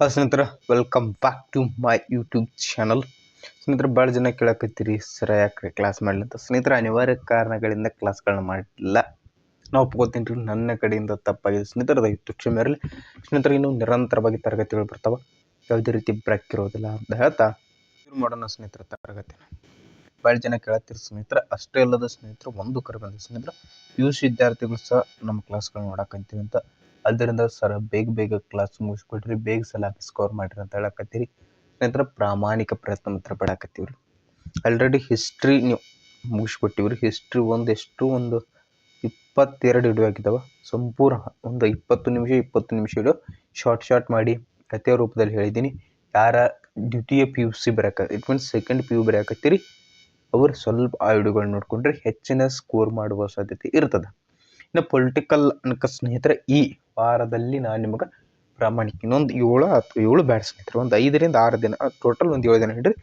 ಸ್ನೇಹಿತರೆ. Welcome back to my YouTube channel ಸ್ನೇಹಿತರೆ ಭಾಳ ಜನ ಕೇಳಕತ್ತೀರಿ, ಸರ, ಯಾಕ್ರಿ ಕ್ಲಾಸ್ ಮಾಡಲಿ? ಅಂತ. ಸ್ನೇಹಿತರೆ, ಅನಿವಾರ್ಯ ಕಾರಣಗಳಿಂದ ಕ್ಲಾಸ್ಗಳನ್ನ ಮಾಡಿಲ್ಲ ನಾವು ಒಪ್ಕೋತೀನಿ ರೀ ನನ್ನ ಕಡೆಯಿಂದ ತಪ್ಪಾಗಿದೆ. ಸ್ನೇಹಿತರ, ದಯವಿಟ್ಟು ಇರಲಿ. ಸ್ನೇಹಿತರೆ, ಇನ್ನೂ ನಿರಂತರವಾಗಿ ತರಗತಿಗಳು ಬರ್ತಾವೆ. ಯಾವುದೇ ರೀತಿ ಬ್ರೇಕ್ ಇರೋದಿಲ್ಲ ಅಂತ ಹೇಳ್ತಾ ಶುರು ಮಾಡೋಣ ಸ್ನೇಹಿತರ, ತರಗತಿನ. ಭಾಳ ಜನ ಕೇಳತ್ತೀರಿ ಸ್ನೇಹಿತರೆ. ಅಷ್ಟೇ ಅಲ್ಲದ ಸ್ನೇಹಿತರು, ಒಂದು ಕರೆ ಬಂದ ಸ್ನೇಹಿತರೆ ಯು ಸಿ ವಿದ್ಯಾರ್ಥಿಗಳು ಸಹ ನಮ್ಮ ಕ್ಲಾಸ್ಗಳನ್ನ ನೋಡಕ್ಕಂತೀವಿ ಅಂತ ಅದರಿಂದ ಸರ್ ಬೇಗ ಬೇಗ ಕ್ಲಾಸ್ ಮುಗಿಸ್ಬಿಡ್ರಿ ಬೇಗ ಸಲಾಪಿ ಸ್ಕೋರ್ ಮಾಡಿರಿ ಅಂತ ಹೇಳಕತ್ತೀರಿ. ನಂತರ ಪ್ರಾಮಾಣಿಕ ಪ್ರಯತ್ನ ಮಾತ್ರ ಪಡಾಕತ್ತೀವ್ರಿ. ಆಲ್ರೆಡಿ ಹಿಸ್ಟ್ರಿ ನೀವು ಮುಗಿಸ್ಬಿಟ್ಟಿವ್ರಿ. ಹಿಸ್ಟ್ರಿ ಒಂದು ಎಷ್ಟು ಒಂದು ಇಪ್ಪತ್ತೆರಡು ವಿಡಿಯೋ ಆಗಿದ್ದಾವೆ ಸಂಪೂರ್ಣ ಒಂದು ಇಪ್ಪತ್ತು ನಿಮಿಷ ಇಪ್ಪತ್ತು ನಿಮಿಷ ಇಡೋ ಶಾರ್ಟ್ ಶಾರ್ಟ್ ಮಾಡಿ ಕಥೆಯ ರೂಪದಲ್ಲಿ ಹೇಳಿದ್ದೀನಿ. ಯಾರ ದ್ವಿತೀಯ ಪಿ ಯು ಸಿ ಬರಕ it means second P U ಬರೆಯಕತ್ತೀರಿ ಅವರು ಸ್ವಲ್ಪ ಆ ವಿಡಿಯೋಗಳು ನೋಡಿಕೊಂಡ್ರೆ ಹೆಚ್ಚಿನ ಸ್ಕೋರ್ ಮಾಡುವ ಸಾಧ್ಯತೆ ಇರ್ತದೆ. ಇನ್ನು ಪೊಲಿಟಿಕಲ್ ಅನ್ಕ ಸ್ನೇಹಿತರೆ, ಈ ವಾರದಲ್ಲಿ ನಾನು ನಿಮಗೆ ಪ್ರಾಮಾಣಿಕ ಇನ್ನೊಂದು ಏಳು ಅಥವಾ ಏಳು ಬ್ಯಾಡ್ ಸ್ನೇಹಿತರೆ, ಒಂದು ಐದರಿಂದ ಆರು ದಿನ ಟೋಟಲ್ ಒಂದು ಏಳು ದಿನ ಹಿಡ್ರಿ,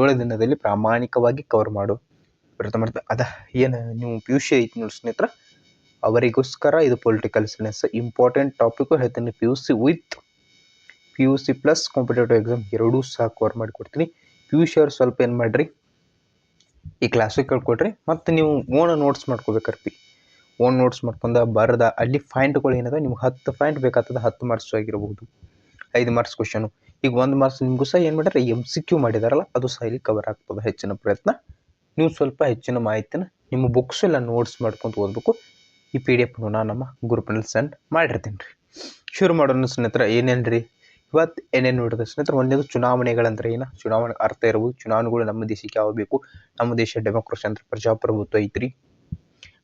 ಏಳು ದಿನದಲ್ಲಿ ಪ್ರಾಮಾಣಿಕವಾಗಿ ಕವರ್ ಮಾಡು. ಪ್ರಯತ್ನ ಮಾಡ್ತಾ, ಅದ ಏನು ನೀವು ಪಿ ಯು ಸಿ ಐತಿ ನೋಡಿ ಸ್ನೇಹಿತರ, ಅವರಿಗೋಸ್ಕರ ಇದು ಪೊಲಿಟಿಕಲ್ ಸೈನ್ಸ್ ಇಂಪಾರ್ಟೆಂಟ್ ಟಾಪಿಕ್ಕು ಹೇಳ್ತೀನಿ P U C with P U C plus competitive exam ಎರಡೂ ಸಹ ಕವರ್ ಮಾಡಿಕೊಡ್ತೀನಿ ಪಿ ಯು ಸಿ ಅವ್ರು ಸ್ವಲ್ಪ ಏನು ಮಾಡಿರಿ, ಈ ಕ್ಲಾಸಿಗೆ ಕೇಳ್ಕೊಡ್ರಿ ಮತ್ತು ನೀವು ಓನ ನೋಟ್ಸ್ ಮಾಡ್ಕೋಬೇಕಾರೆ ಪಿ ಓನ್ ನೋಟ್ಸ್ ಮಾಡ್ಕೊಂಡು ಬರೆದ, ಅಲ್ಲಿ ಪಾಯಿಂಟ್ಗಳು ಏನದ, ನಿಮ್ಗೆ ಹತ್ತು ಪಾಯಿಂಟ್ ಬೇಕಾಗ್ತದೆ ಹತ್ತು ಮಾರ್ಕ್ಸ್ ಆಗಿರಬಹುದು ಐದು ಮಾರ್ಕ್ಸ್ ಕ್ವಶನು ಈಗ ಒಂದು ಮಾರ್ಕ್ಸ್ ನಿಮಗೂ ಸಹ ಏನು ಮಾಡ್ಯಾರ ಎಂ ಸಿ ಕ್ಯೂ ಮಾಡಿದಾರಲ್ಲ, ಅದು ಸಹ ಇಲ್ಲಿ ಕವರ್ ಆಗ್ತದೆ ಹೆಚ್ಚಿನ ಪ್ರಯತ್ನ. ನೀವು ಸ್ವಲ್ಪ ಹೆಚ್ಚಿನ ಮಾಹಿತಿನ ನಿಮ್ಮ ಬುಕ್ಸ್ ಎಲ್ಲ ನೋಟ್ಸ್ ಮಾಡ್ಕೊಂತ ಓದಬೇಕು. ಈ ಪಿ ಡಿ ಎಫ್ನ ನಾನು ನಮ್ಮ ಗ್ರೂಪ್ನಲ್ಲಿ ಸೆಂಡ್ ಮಾಡಿರ್ತೀನಿ ರೀ. ಶುರು ಮಾಡೋಣ ಸ್ನೇಹಿತರ, ಏನೇನು ರೀ? ಇವತ್ತು ಏನೇನು ನೋಡಿದ್ರೆ ಸ್ನೇಹಿತರೆ? ಒಂದೇದು ಚುನಾವಣೆಗಳಂದ್ರೆ ಏನು? ಚುನಾವಣೆ ಅರ್ಥ ಇರಬಹುದು ಚುನಾವಣೆಗಳು ನಮ್ಮ ದೇಶಕ್ಕೆ ಯಾವ ಬೇಕು? ನಮ್ಮ ದೇಶ ಡೆಮೋಕ್ರಸಿ ಅಂದ್ರೆ ಪ್ರಜಾಪ್ರಭುತ್ವ ಐತ್ರಿ.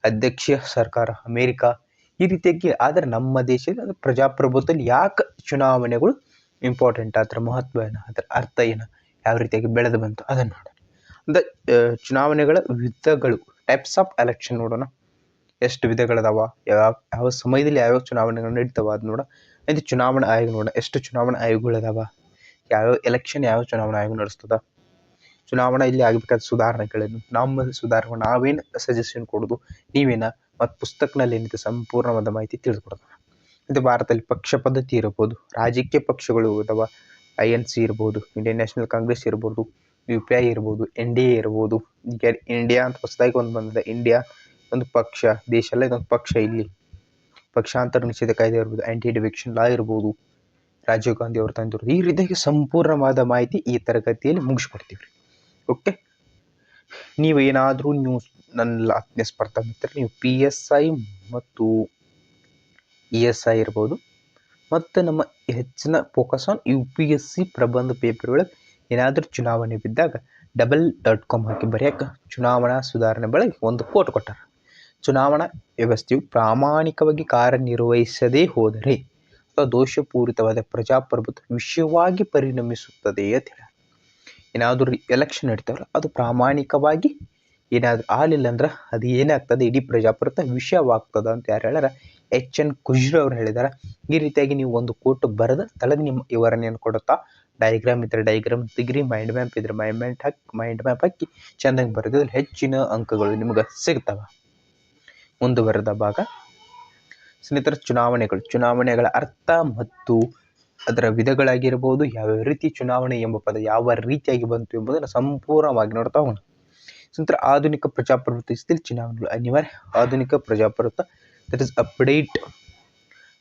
ಅಧ್ಯಕ್ಷೀಯ ಸರ್ಕಾರ ಅಮೇರಿಕಾ ಈ ರೀತಿಯಾಗಿ, ಆದರೆ ನಮ್ಮ ದೇಶದಲ್ಲಿ ಅದು ಪ್ರಜಾಪ್ರಭುತ್ವದಲ್ಲಿ ಯಾಕೆ ಚುನಾವಣೆಗಳು ಇಂಪಾರ್ಟೆಂಟ್ ಅದರ ಮಹತ್ವ ಏನು ಅದರ ಅರ್ಥ ಏನು, ಯಾವ ರೀತಿಯಾಗಿ ಬೆಳೆದು ಬಂತು, ಅದನ್ನು ನೋಡೋಣ. ಅಂದರೆ ಚುನಾವಣೆಗಳ ವಿಧಗಳು ಟೈಪ್ಸ್ ಆಫ್ ಎಲೆಕ್ಷನ್ ನೋಡೋಣ. ಎಷ್ಟು ವಿಧಗಳದಾವ, ಯಾವ ಯಾವ ಸಮಯದಲ್ಲಿ ಯಾವ್ಯಾವ ಚುನಾವಣೆಗಳು ನಡೀತಾವ ಅದು ನೋಡ ಇದು ಚುನಾವಣಾ ಆಯೋಗ ನೋಡೋಣ, ಎಷ್ಟು ಚುನಾವಣಾ ಆಯೋಗಗಳದಾವ ಯಾವ್ಯಾವ ಎಲೆಕ್ಷನ್ ಯಾವ ಚುನಾವಣಾ ಆಯೋಗ ನಡೆಸ್ತದ. ಚುನಾವಣಾ ಇಲ್ಲಿ ಆಗಬೇಕಾದ ಸುಧಾರಣೆಗಳೇನು ನಮ್ಮ ಸುಧಾರಣೆ ನಾವೇನು ಸಜೆಷನ್ ಕೊಡೋದು, ನೀವೇನ ಮತ್ತು ಪುಸ್ತಕನಲ್ಲಿ ಏನಿದೆ ಸಂಪೂರ್ಣವಾದ ಮಾಹಿತಿ ತಿಳಿದುಕೊಡೋಣ ಇದು ಭಾರತದಲ್ಲಿ ಪಕ್ಷ ಪದ್ಧತಿ ಇರ್ಬೋದು, ರಾಜಕೀಯ ಪಕ್ಷಗಳು ಅಥವಾ ಐ ಎನ್ ಸಿ ಇರ್ಬೋದು ಇಂಡಿಯನ್ ನ್ಯಾಷನಲ್ ಕಾಂಗ್ರೆಸ್ ಇರ್ಬೋದು ಯು ಪಿ ಐ ಇರ್ಬೋದು ಎನ್ ಡಿ ಎ ಇರ್ಬೋದು ಇಂಡಿಯಾ ಅಂತ ಹೊಸದಾಗಿ ಒಂದು ಬಂದಿದೆ. ಇಂಡಿಯಾ ಒಂದು ಪಕ್ಷ ದೇಶ ಅಲ್ಲ ಇದೊಂದು ಪಕ್ಷ ಇಲ್ಲಿ. ಪಕ್ಷಾಂತರ ನಿಷೇಧ ಕಾಯ್ದೆ ಇರ್ಬೋದು ಆ್ಯಂಟಿ ಡಿವಿಕ್ಷನ್ ಲಾ ಇರ್ಬೋದು, ರಾಜೀವ್ ಗಾಂಧಿ ಅವರು ತಂದಿರೋದು ಈ ರೀತಿಯಾಗಿ ಸಂಪೂರ್ಣವಾದ ಮಾಹಿತಿ ಈ ತರಗತಿಯಲ್ಲಿ ಮುಗಿಸ್ಕೊಡ್ತೀವಿ. ಓಕೆ. ನೀವು ಏನಾದರೂ ನ್ಯೂಸ್ ನನ್ನ ಆತ್ಮೀಯ ಸ್ಪರ್ಧಾ ಮಿತ್ರ ನೀವು ಪಿ ಎಸ್ ಐ ಮತ್ತು ಇ ಎಸ್ ಐ ಇರ್ಬೋದು. ಮತ್ತು ನಮ್ಮ ಹೆಚ್ಚಿನ focus on U P S C ಪ್ರಬಂಧ ಪೇಪರ್ ಒಳಗೆ ಏನಾದರೂ ಚುನಾವಣೆ ಬಿದ್ದಾಗ ಡಬಲ್ ಡಾಟ್ ಕಾಮ್ ಹಾಕಿ ಬರೆಯೋಕೆ ಚುನಾವಣಾ ಸುಧಾರಣೆ ಬಳಗೆ ಒಂದು ಕೋಟ್ ಕೊಟ್ಟಾರ. ಚುನಾವಣಾ ವ್ಯವಸ್ಥೆಯು ಪ್ರಾಮಾಣಿಕವಾಗಿ ಕಾರ್ಯನಿರ್ವಹಿಸದೇ ಹೋದರೆ ಅಥವಾ ದೋಷಪೂರಿತವಾದ ಪ್ರಜಾಪ್ರಭುತ್ವ ವಿಷಯವಾಗಿ ಪರಿಣಮಿಸುತ್ತದೆ ಅಂತ ಹೇಳ ಏನಾದರೂ ಎಲೆಕ್ಷನ್ ನಡೀತಾವಲ್ಲ, ಅದು ಪ್ರಾಮಾಣಿಕವಾಗಿ ಏನಾದರೂ ಆಗಲಿಲ್ಲ ಅಂದ್ರೆ ಅದು ಏನಾಗ್ತದೆ? ಇಡೀ ಪ್ರಜಾಪ್ರಭುತ್ವ ವಿಷಯವಾಗ್ತದೆ ಅಂತ ಯಾರು ಹೇಳ್ಯಾರ? ಎಚ್ ಎನ್ ಕುಜ್ರ ಅವ್ರು ಹೇಳಿದ್ದಾರೆ ಈ ರೀತಿಯಾಗಿ ನೀವು ಒಂದು ಕೋಟ್ ಬರೆದ ಸ್ಥಳದ ನಿಮ್ಮ ವಿವರಣೆಯನ್ನು ಕೊಡುತ್ತಾ? ಡಯಾಗ್ರಾಮ್ ಇದ್ರೆ ಡಯಾಗ್ರಾಮ್ ಡಿಗ್ರಿ ಮೈಂಡ್ ಮ್ಯಾಪ್ ಇದ್ರೆ ಮೈಂಡ್ ಮ್ಯಾಪ್ ಹಾಕಿ ಮೈಂಡ್ ಮ್ಯಾಪ್ ಹಾಕಿ ಚೆಂದಾಗಿ ಬರೆದಿದ್ರೆ ಹೆಚ್ಚಿನ ಅಂಕಗಳು ನಿಮ್ಗೆ ಸಿಗ್ತವೆ. ಮುಂದುವರೆದ ಭಾಗ. ಸ್ನೇಹಿತರ, ಚುನಾವಣೆಗಳು. ಚುನಾವಣೆಗಳ ಅರ್ಥ ಮತ್ತು ಅದರ ವಿಧಗಳಾಗಿರ್ಬೋದು, ಯಾವ್ಯಾವ ರೀತಿ ಚುನಾವಣೆ ಎಂಬ ಪದ ಯಾವ ರೀತಿಯಾಗಿ ಬಂತು ಎಂಬುದನ್ನು ಸಂಪೂರ್ಣವಾಗಿ ನೋಡ್ತಾ ಹೋಗೋಣ. ನಂತರ ಆಧುನಿಕ ಪ್ರಜಾಪ್ರಭುತ್ವ ಚುನಾವಣೆಗಳು ಅನಿವಾರ್ಯ. ಆಧುನಿಕ ಪ್ರಜಾಪ್ರಭುತ್ವ ದಟ್ ಇಸ್ ಅಪ್ಡೇಟ್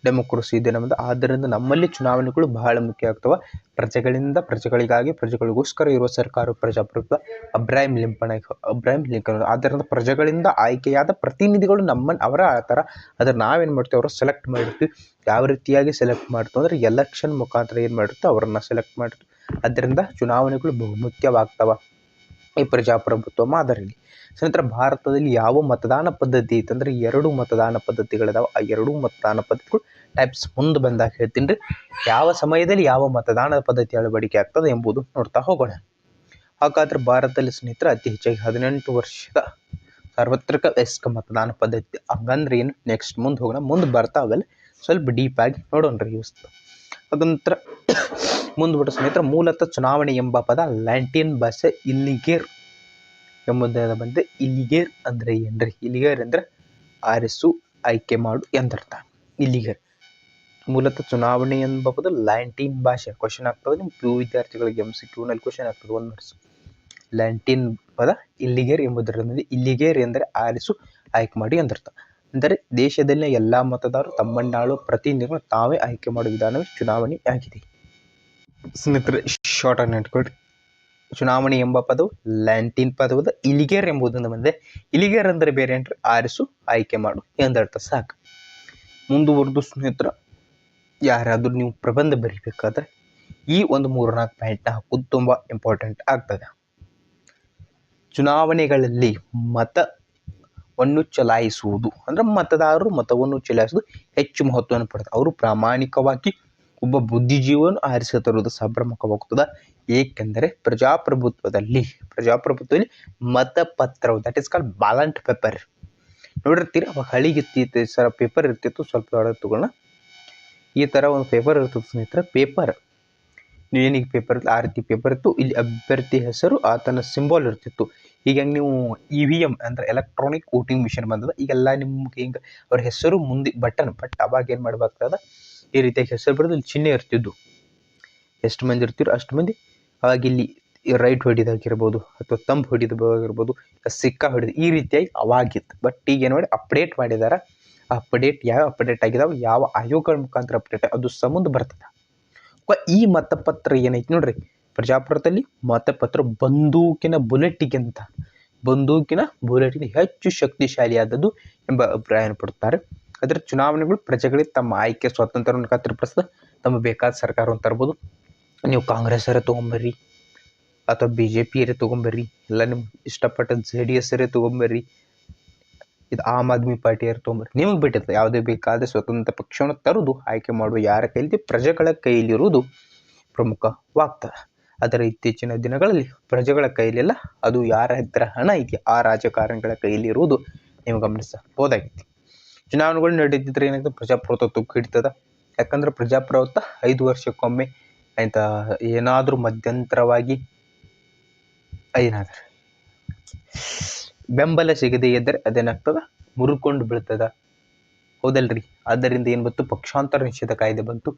ಡೆಮೋಕ್ರಸಿ ಇದೆ ನಮ್ಮದು ಆದ್ದರಿಂದ ನಮ್ಮಲ್ಲಿ ಚುನಾವಣೆಗಳು ಬಹಳ ಮುಖ್ಯ ಆಗ್ತವೆ. ಪ್ರಜೆಗಳಿಂದ ಪ್ರಜೆಗಳಿಗಾಗಿ, ಪ್ರಜೆಗಳಿಗೋಸ್ಕರ ಇರುವ ಸರ್ಕಾರ ಪ್ರಜಾಪ್ರಭುತ್ವ ಅಬ್ರಾಹಿಂ ಲಿಂಪನ್ ಅಬ್ರಾಹಿಂ ಲಿಂಕನ್. ಆದ್ದರಿಂದ ಪ್ರಜೆಗಳಿಂದ ಆಯ್ಕೆಯಾದ ಪ್ರತಿನಿಧಿಗಳು ನಮ್ಮನ್ನು ಅವರ ಆತರ. ಅದ್ರ ನಾವೇನು ಮಾಡ್ತೀವಿ? ಅವರು ಸೆಲೆಕ್ಟ್ ಮಾಡಿರ್ತೀವಿ. ಯಾವ ರೀತಿಯಾಗಿ ಸೆಲೆಕ್ಟ್ ಮಾಡ್ತೀವಿ ಅಂದರೆ ಎಲೆಕ್ಷನ್ ಮುಖಾಂತರ ಏನು ಮಾಡಿರ್ತೀವಿ? ಅವರನ್ನು ಸೆಲೆಕ್ಟ್ ಮಾಡಿರ್ತೀವಿ. ಅದರಿಂದ ಚುನಾವಣೆಗಳು ಬಹುಮುಖ್ಯವಾಗ್ತವೆ. ಈ ಪ್ರಜಾಪ್ರಭುತ್ವ ಮಾದರಿ ಸ್ನೇಹಿತರ, ಭಾರತದಲ್ಲಿ ಯಾವ ಮತದಾನ ಪದ್ಧತಿ ಐತಂದ್ರೆ ಎರಡು ಮತದಾನ ಪದ್ಧತಿಗಳಿದಾವೆ. ಆ ಎರಡು ಮತದಾನ ಪದ್ಧತಿಗಳು ಟೈಪ್ಸ್ ಮುಂದೆ ಬಂದಾಗ ಹೇಳ್ತೀನಿ ರೀ. ಯಾವ ಸಮಯದಲ್ಲಿ ಯಾವ ಮತದಾನ ಪದ್ಧತಿ ಅಳವಡಿಕೆ ಆಗ್ತದೆ ಎಂಬುದು ನೋಡ್ತಾ ಹೋಗೋಣ. ಹಾಗಾದ್ರೆ ಭಾರತದಲ್ಲಿ ಸ್ನೇಹಿತರೆ, ಅತಿ ಹೆಚ್ಚಾಗಿ ಹದಿನೆಂಟು ವರ್ಷದ ಸಾರ್ವತ್ರಿಕ ವಯಸ್ಕ ಮತದಾನ ಪದ್ಧತಿ ಹಂಗಂದ್ರೆ ಏನು? ನೆಕ್ಸ್ಟ್ ಮುಂದೆ ಹೋಗೋಣ. ಮುಂದೆ ಬರ್ತಾವೆಲ್ಲ, ಸ್ವಲ್ಪ ಡೀಪಾಗಿ ನೋಡೋಣ ರೀ ಇವಸ್ತು ಅದಂತರ ಮುಂದ್ಬಿಟ್ಟು ಸ್ನೇಹಿತರೆ, ಮೂಲತಃ ಚುನಾವಣೆ ಎಂಬ ಪದ ಲ್ಯಾಂಟಿನ್ ಭಾಷೆ ಇಲ್ಲಿಗೇರ್ ಎಂಬುದರಿಂದ ಬಂದು ಇಲ್ಲಿಗೇರ್ ಅಂದರೆ ಏನ್ರಿ? ಇಲ್ಲಿಗೇರ್ ಅಂದರೆ ಆರಿಸು, ಆಯ್ಕೆ ಮಾಡು ಎಂದರ್ಥ. ಇಲ್ಲಿಗೇರ್ ಮೂಲತಃ ಚುನಾವಣೆ ಎಂಬ ಪದ ಲ್ಯಾಂಟಿನ್ ಭಾಷೆ. ಕ್ವಶನ್ ಆಗ್ತದೆ ನಿಮ್ಮ ಪಿ ಯು ವಿದ್ಯಾರ್ಥಿಗಳಿಗೆ ಎಂ ಸಿ ಕ್ಯೂನಲ್ಲಿ ಕ್ವಶನ್ ಆಗ್ತದೆ. ಒಂದು ಮಾರ್ಕ್ಸ್ ಲ್ಯಾಂಟಿನ್ ಪದ ಇಲ್ಲಿಗೇರ್ ಎಂಬುದರಿಂದ ಇಲ್ಲಿಗೇರ್ ಎಂದರೆ ಆರಿಸು, ಆಯ್ಕೆ ಮಾಡಿ ಎಂದರ್ಥ. ಅಂದರೆ ದೇಶದಲ್ಲಿನ ಎಲ್ಲ ಮತದಾರರು ತಮ್ಮನ್ನಾಳು ಪ್ರತಿನಿಧಿಗಳು ತಾವೇ ಆಯ್ಕೆ ಮಾಡುವ ವಿಧಾನವೇ ಚುನಾವಣೆ ಆಗಿದೆ. ಸ್ನೇಹಿತರೆ ಶಾರ್ಟ್ ಆಗಿ ನೆಟ್ಕೊಳ್ರಿ ಚುನಾವಣೆ ಎಂಬ ಪದವು ಲ್ಯಾಂಟಿನ್ ಪದವಾದ ಇಲಿಗೇರ್ ಎಂಬುದರಿಂದ ಬಂದೆ ಇಲಿಗೇರ್ ಅಂದರೆ ಬೇರೆ ಏನ್ರಿ? ಆರಿಸು, ಆಯ್ಕೆ ಮಾಡು. ಎಂದರ್ಥ ಸಾಕು. ಮುಂದುವರೆದು ಸ್ನೇಹಿತರ, ಯಾರಾದರೂ ನೀವು ಪ್ರಬಂಧ ಬರೀಬೇಕಾದ್ರೆ ಈ ಒಂದು ಮೂರು ನಾಲ್ಕು ಪಾಯಿಂಟ್ನ ಹಾಕೋದು ತುಂಬ ಇಂಪಾರ್ಟೆಂಟ್ ಆಗ್ತದೆ. ಚುನಾವಣೆಗಳಲ್ಲಿ ಮತವನ್ನು ಚಲಾಯಿಸುವುದು, ಅಂದರೆ ಮತದಾರರು ಮತವನ್ನು ಚಲಾಯಿಸುವುದು ಹೆಚ್ಚು ಮಹತ್ವವನ್ನು ಪಡೆದ ಅವರು ಪ್ರಾಮಾಣಿಕವಾಗಿ ಒಬ್ಬ ಬುದ್ಧಿಜೀವನು ಆರಿಸಿಕೊಳ್ಳುವುದು ಸಂಭ್ರಮಕವಾಗುತ್ತದೆ ಏಕೆಂದರೆ ಪ್ರಜಾಪ್ರಭುತ್ವದಲ್ಲಿ ಪ್ರಜಾಪ್ರಭುತ್ವದಲ್ಲಿ ಮತಪತ್ರ that is called ballot paper ನೋಡಿರ್ತೀರ? ಅವಾಗ ಹಳಿಗೆ ಸರ್ ಪೇಪರ್ ಇರ್ತಿತ್ತು, ಸ್ವಲ್ಪ ತಗೊಳ್ಳೋಣ ಈ ಥರ ಒಂದು ಪೇಪರ್ ಇರ್ತದೆ ಸ್ನೇಹಿತರೆ ಪೇಪರ್ ಏನಿಗೆ ಪೇಪರ್ ಆ ರೀತಿ ಪೇಪರ್ ಇತ್ತು. ಇಲ್ಲಿ ಅಭ್ಯರ್ಥಿ ಹೆಸರು, ಆತನ ಸಿಂಬಾಲ್ ಇರ್ತಿತ್ತು. ಈಗ ಹೆಂಗೆ ನೀವು ಇ ವಿ ಎಂ ಅಂದರೆ ಎಲೆಕ್ಟ್ರಾನಿಕ್ ವೋಟಿಂಗ್ ಮಿಷಿನ್ ಬಂದದ, ಈಗೆಲ್ಲ ನಿಮ್ಗೆ ಹಿಂಗೆ, ಅವ್ರ ಹೆಸರು ಮುಂದೆ ಬಟನ್ ಬಟ್ ಅವಾಗ ಏನು ಮಾಡ್ಬೇಕಾಗ್ತದ? ಈ ರೀತಿಯಾಗಿ ಹೆಸರು ಬರೆದು ಇಲ್ಲಿ ಚಿಹ್ನೆ ಇರ್ತಿದ್ದು. ಎಷ್ಟು ಮಂದಿ ಇರ್ತಿರೋ ಅಷ್ಟು ಮಂದಿ. ಅವಾಗ ಇಲ್ಲಿ ರೈಟ್ ಹೊಡಿದಾಗಿರ್ಬೋದು ಅಥವಾ ತಂಬ್ ಹೊಡಿದಾಗಿರ್ಬೋದು ಸಿಕ್ಕ ಹೊಡಿದ, ಈ ರೀತಿಯಾಗಿ ಅವಾಗಿತ್ತು. ಬಟ್ ಈಗ ಏನು ಮಾಡಿ ಅಪ್ಡೇಟ್ ಮಾಡಿದಾರ. ಅಪ್ಡೇಟ್ ಯಾವ ಅಪ್ಡೇಟ್ ಆಗಿದಾವೆ, ಯಾವ ಆಯೋಗಗಳ ಮುಖಾಂತರ ಅಪ್ಡೇಟ್ ಅದು ಸಂಬಂಧ ಬರ್ತದೆ. ಈ ಮತಪತ್ರ ಏನೈತಿ ನೋಡ್ರಿ. ಪ್ರಜಾಪ್ರಭುತ್ವದಲ್ಲಿ ಮತಪತ್ರ ಬಂದೂಕಿನ ಬುಲೆಟಿಗಿಂತ ಬಂದೂಕಿನ ಬುಲೆಟ್ಗಿಂತ ಹೆಚ್ಚು ಶಕ್ತಿಶಾಲಿಯಾದದ್ದು ಎಂಬ ಅಭಿಪ್ರಾಯವನ್ನು ಪಡುತ್ತಾರೆ ಅದರ ಚುನಾವಣೆಗಳು ಪ್ರಜೆಗಳಿಗೆ ತಮ್ಮ ಆಯ್ಕೆ, ಸ್ವಾತಂತ್ರ್ಯವನ್ನು ಖಾತ್ರಿಪಡಿಸಿದ ತಮ್ಮ ಬೇಕಾದ ಸರ್ಕಾರವನ್ನು ತರ್ಬೋದು ನೀವು ಕಾಂಗ್ರೆಸ್ಸರೇ ತೊಗೊಂಬರ್ರಿ, ಅಥವಾ ಬಿ ಜೆ ಪಿಯರೇ ತೊಗೊಂಬರ್ರಿ, ಇಲ್ಲ ನಿಮ್ಗೆ ಇಷ್ಟಪಟ್ಟ ಜೆ ಡಿ ಎಸ್ಸರೇ ತೊಗೊಂಬರ್ರಿ, ಇದು ಆಮ್ ಆದ್ಮಿ ಪಾರ್ಟಿಯವ್ರು ತೊಗೊಂಬರ್ರಿ. ನಿಮಗೆ ಬಿಟ್ಟಿರ್ತದೆ. ಯಾವುದೇ ಬೇಕಾದ ಸ್ವತಂತ್ರ ಪಕ್ಷವನ್ನು ತರುವುದು ಆಯ್ಕೆ ಮಾಡುವ ಯಾರ ಕೈಲಿ ಪ್ರಜೆಗಳ ಕೈಲಿರುವುದು ಪ್ರಮುಖವಾಗ್ತದೆ. ಅದರ ಇತ್ತೀಚಿನ ದಿನಗಳಲ್ಲಿ ಪ್ರಜೆಗಳ ಕೈಲಿಲ್ಲ. ಅದು ಯಾರ ಹತ್ರ ಹಣ ಇದೆಯಾ? ಆ ರಾಜಕಾರಣಿಗಳ ಕೈಲಿರುವುದು ನೀವು ಗಮನಿಸಬಹುದಾಗಿತ್ತು. ಚುನಾವಣೆಗಳು ನಡೀತಿದ್ರೆ ಏನಾಗ್ತದೆ? ಪ್ರಜಾಪ್ರಭುತ್ವ ಹಿಡಿತದ. ಯಾಕಂದ್ರೆ ಪ್ರಜಾಪ್ರಭುತ್ವ ಐದು ವರ್ಷಕ್ಕೊಮ್ಮೆ ಅಂತ ಏನಾದರೂ ಮಧ್ಯಂತರವಾಗಿ ಏನಾದ್ರೆ ಬೆಂಬಲ ಸಿಗದೇ ಇದ್ದರೆ ಅದೇನಾಗ್ತದೆ? ಮುರುಕೊಂಡು ಬೀಳ್ತದೆ. ಹೌದಲ್ರಿ? ಆದ್ದರಿಂದ ಏನು ಬಂತು? ಪಕ್ಷಾಂತರ ನಿಷೇಧ ಕಾಯ್ದೆ ಬಂತು.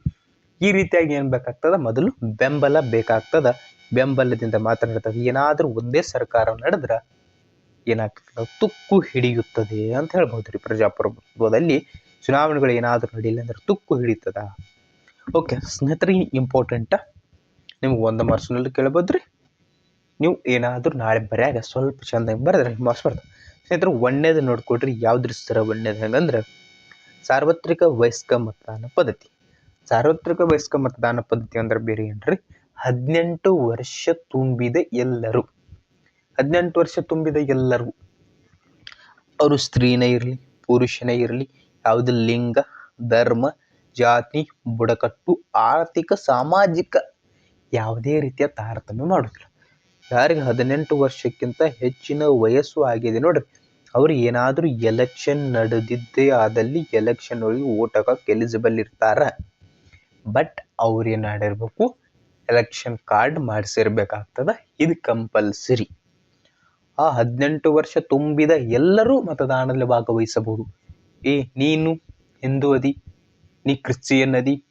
ಈ ರೀತಿಯಾಗಿ ಏನು ಬೇಕಾಗ್ತದೆ? ಮೊದಲು ಬೆಂಬಲ ಬೇಕಾಗ್ತದೆ. ಬೆಂಬಲದಿಂದ ಮಾತನಾಡ್ತದೆ. ಏನಾದರೂ ಒಂದೇ ಸರ್ಕಾರ ನಡೆದ್ರೆ ಏನಾಗ್ತದೆ? ತುಕ್ಕು ಹಿಡಿಯುತ್ತದೆ ಅಂತ ಹೇಳ್ಬೋದು ರೀ ಪ್ರಜಾಪ್ರಭುತ್ವದಲ್ಲಿ? ಚುನಾವಣೆಗಳು ಏನಾದರೂ ನಡೀಲಿ ಅಂದ್ರೆ ತುಕ್ಕು ಹಿಡಿತದ? ಓಕೆ ಸ್ನೇಹಿತರೆ ಇಂಪಾರ್ಟೆಂಟ ನಿಮ್ಗೆ ಒಂದು ಮಾರ್ಕ್ಸ್ನಲ್ಲಿ ಕೇಳ್ಬೋದ್ರಿ? ನೀವು ಏನಾದರೂ ನಾಳೆ ಬರ್ಯಾಗ ಸ್ವಲ್ಪ ಚಂದ ಬರೆದ್ರೆ ಮಾರ್ಕ್ಸ್ ಬರ್ತದೆ. ಸ್ನೇಹಿತರು, ಒಣ್ಣೇದು ನೋಡ್ಕೊಡ್ರಿ. ಯಾವ್ದ್ರ ಸರ ಒಳ್ಳೇದು ಹೆಂಗಂದ್ರೆ? ಸಾರ್ವತ್ರಿಕ ವಯಸ್ಕ ಮತದಾನ ಪದ್ಧತಿ. ಸಾರ್ವತ್ರಿಕ ವಯಸ್ಕ ಮತದಾನ ಪದ್ಧತಿ ಅಂದ್ರೆ ಬೇರೆ ಏನ್ರಿ? ಹದಿನೆಂಟು ವರ್ಷ ತುಂಬಿದ ಎಲ್ಲರೂ. ಹದಿನೆಂಟು ವರ್ಷ ತುಂಬಿದ ಎಲ್ಲರೂ ಅವರು ಸ್ತ್ರೀನೇ ಇರಲಿ, ಪುರುಷನೇ ಇರಲಿ, ಯಾವುದೇ ಲಿಂಗ, ಧರ್ಮ, ಜಾತಿ, ಬುಡಕಟ್ಟು, ಆರ್ಥಿಕ, ಸಾಮಾಜಿಕ ಯಾವುದೇ ರೀತಿಯ ತಾರತಮ್ಯ ಮಾಡೋದಿಲ್ಲ. ಯಾರಿಗೆ ಹದಿನೆಂಟು ವರ್ಷಕ್ಕಿಂತ ಹೆಚ್ಚಿನ ವಯಸ್ಸು ಆಗಿದೆ ನೋಡ್ರಿ, ಅವ್ರು ಏನಾದರೂ ಎಲೆಕ್ಷನ್ ನಡೆದಿದ್ದೇ ಆದಲ್ಲಿ ಎಲೆಕ್ಷನ್ ಒಳಗೆ ಹಾಕಕ್ಕೆ ಎಲಿಜಿಬಲ್ ಇರ್ತಾರ. ಬಟ್ ಅವ್ರು ಏನು ಮಾಡಿರ್ಬೇಕು ಎಲೆಕ್ಷನ್ ಕಾರ್ಡ್ ಮಾಡಿಸಿರ್ಬೇಕಾಗ್ತದ, ಇದು ಕಂಪಲ್ಸರಿ ಆ ಹದಿನೆಂಟು ವರ್ಷ ತುಂಬಿದ ಎಲ್ಲರೂ ಮತದಾನದಲ್ಲಿ ಭಾಗವಹಿಸಬಹುದು. ಏ, ನೀನು ಹಿಂದೂ ಅದಿ, ನೀ ಕ್ರಿಶ್ಚಿಯನ್ ಅದಿ,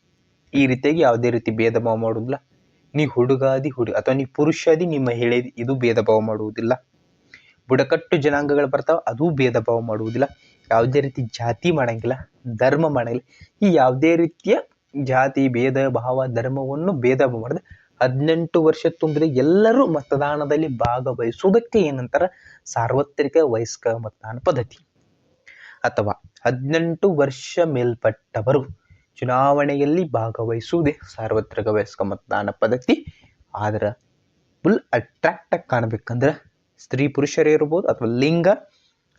ಈ ರೀತಿಯಾಗಿ ಯಾವುದೇ ರೀತಿ ಭೇದ ಭಾವ ಮಾಡುವುದಿಲ್ಲ. ನೀ ಹುಡುಗ ಅದಿ ಹುಡುಗ ಅಥವಾ ನೀ ಪುರುಷ ಅದಿ ನೀ ಮಹಿಳೆ ಇದು ಭೇದ ಭಾವ ಮಾಡುವುದಿಲ್ಲ. ಬುಡಕಟ್ಟು ಜನಾಂಗಗಳು ಬರ್ತಾವೆ, ಅದು ಭೇದ ಭಾವ ಮಾಡುವುದಿಲ್ಲ. ಯಾವುದೇ ರೀತಿ ಜಾತಿ ಮಾಡಂಗಿಲ್ಲ, ಧರ್ಮ ಮಾಡಂಗಿಲ್ಲ. ಈ ಯಾವುದೇ ರೀತಿಯ ಜಾತಿ, ಭೇದ, ಭಾವ, ಧರ್ಮವನ್ನು ಭೇದ ಭಾವ ಮಾಡದೆ ಹದಿನೆಂಟು ವರ್ಷ ತುಂಬಿದ ಎಲ್ಲರೂ ಮತದಾನದಲ್ಲಿ ಭಾಗವಹಿಸುವುದಕ್ಕೆ ಏನಂತಾರೆ ಸಾರ್ವತ್ರಿಕ ವಯಸ್ಕ ಮತದಾನ ಪದ್ಧತಿ. ಅಥವಾ ಹದಿನೆಂಟು ವರ್ಷ ಮೇಲ್ಪಟ್ಟವರು ಚುನಾವಣೆಯಲ್ಲಿ ಭಾಗವಹಿಸುವುದೇ ಸಾರ್ವತ್ರಿಕ ವಯಸ್ಕ ಮತದಾನ ಪದ್ಧತಿ. ಆದ್ರೆ ಫುಲ್ ಅಟ್ರಾಕ್ಟಾಗಿ ಕಾಣಬೇಕಂದ್ರೆ ಸ್ತ್ರೀ ಪುರುಷರೇ ಇರ್ಬೋದು ಅಥವಾ ಲಿಂಗ,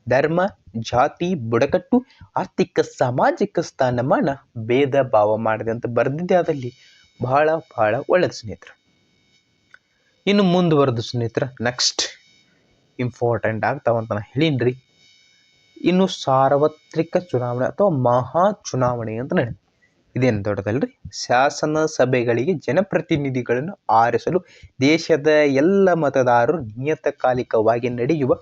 ಧರ್ಮ, ಜಾತಿ, ಬುಡಕಟ್ಟು, ಆರ್ಥಿಕ, ಸಾಮಾಜಿಕ ಸ್ಥಾನಮಾನ, ಭೇದ ಭಾವ ಮಾಡಿದೆ ಅಂತ ಬರೆದಿದ್ದೆ ಅದಲ್ಲಿ ಬಹಳ ಬಹಳ ಒಳ್ಳೆಯದು ಸ್ನೇಹಿತರೆ. ಇನ್ನು ಮುಂದುವರೆದು ಸ್ನೇಹಿತರೆ ನೆಕ್ಸ್ಟ್ ಇಂಪಾರ್ಟೆಂಟ್ ಆಗ್ತಾವಂತ ನಾನು ಹೇಳೀನಿ ಇನ್ನು ಸಾರ್ವತ್ರಿಕ ಚುನಾವಣೆ ಅಥವಾ ಮಹಾ ಚುನಾವಣೆ ಅಂತ ಹೇಳಿ ಇದೇನು ದೊಡ್ಡದಲ್ರಿ? ಶಾಸನ ಸಭೆಗಳಿಗೆ ಜನಪ್ರತಿನಿಧಿಗಳನ್ನು ಆರಿಸಲು ದೇಶದ ಎಲ್ಲ ಮತದಾರರು ನಿಯತಕಾಲಿಕವಾಗಿ ನಡೆಯುವ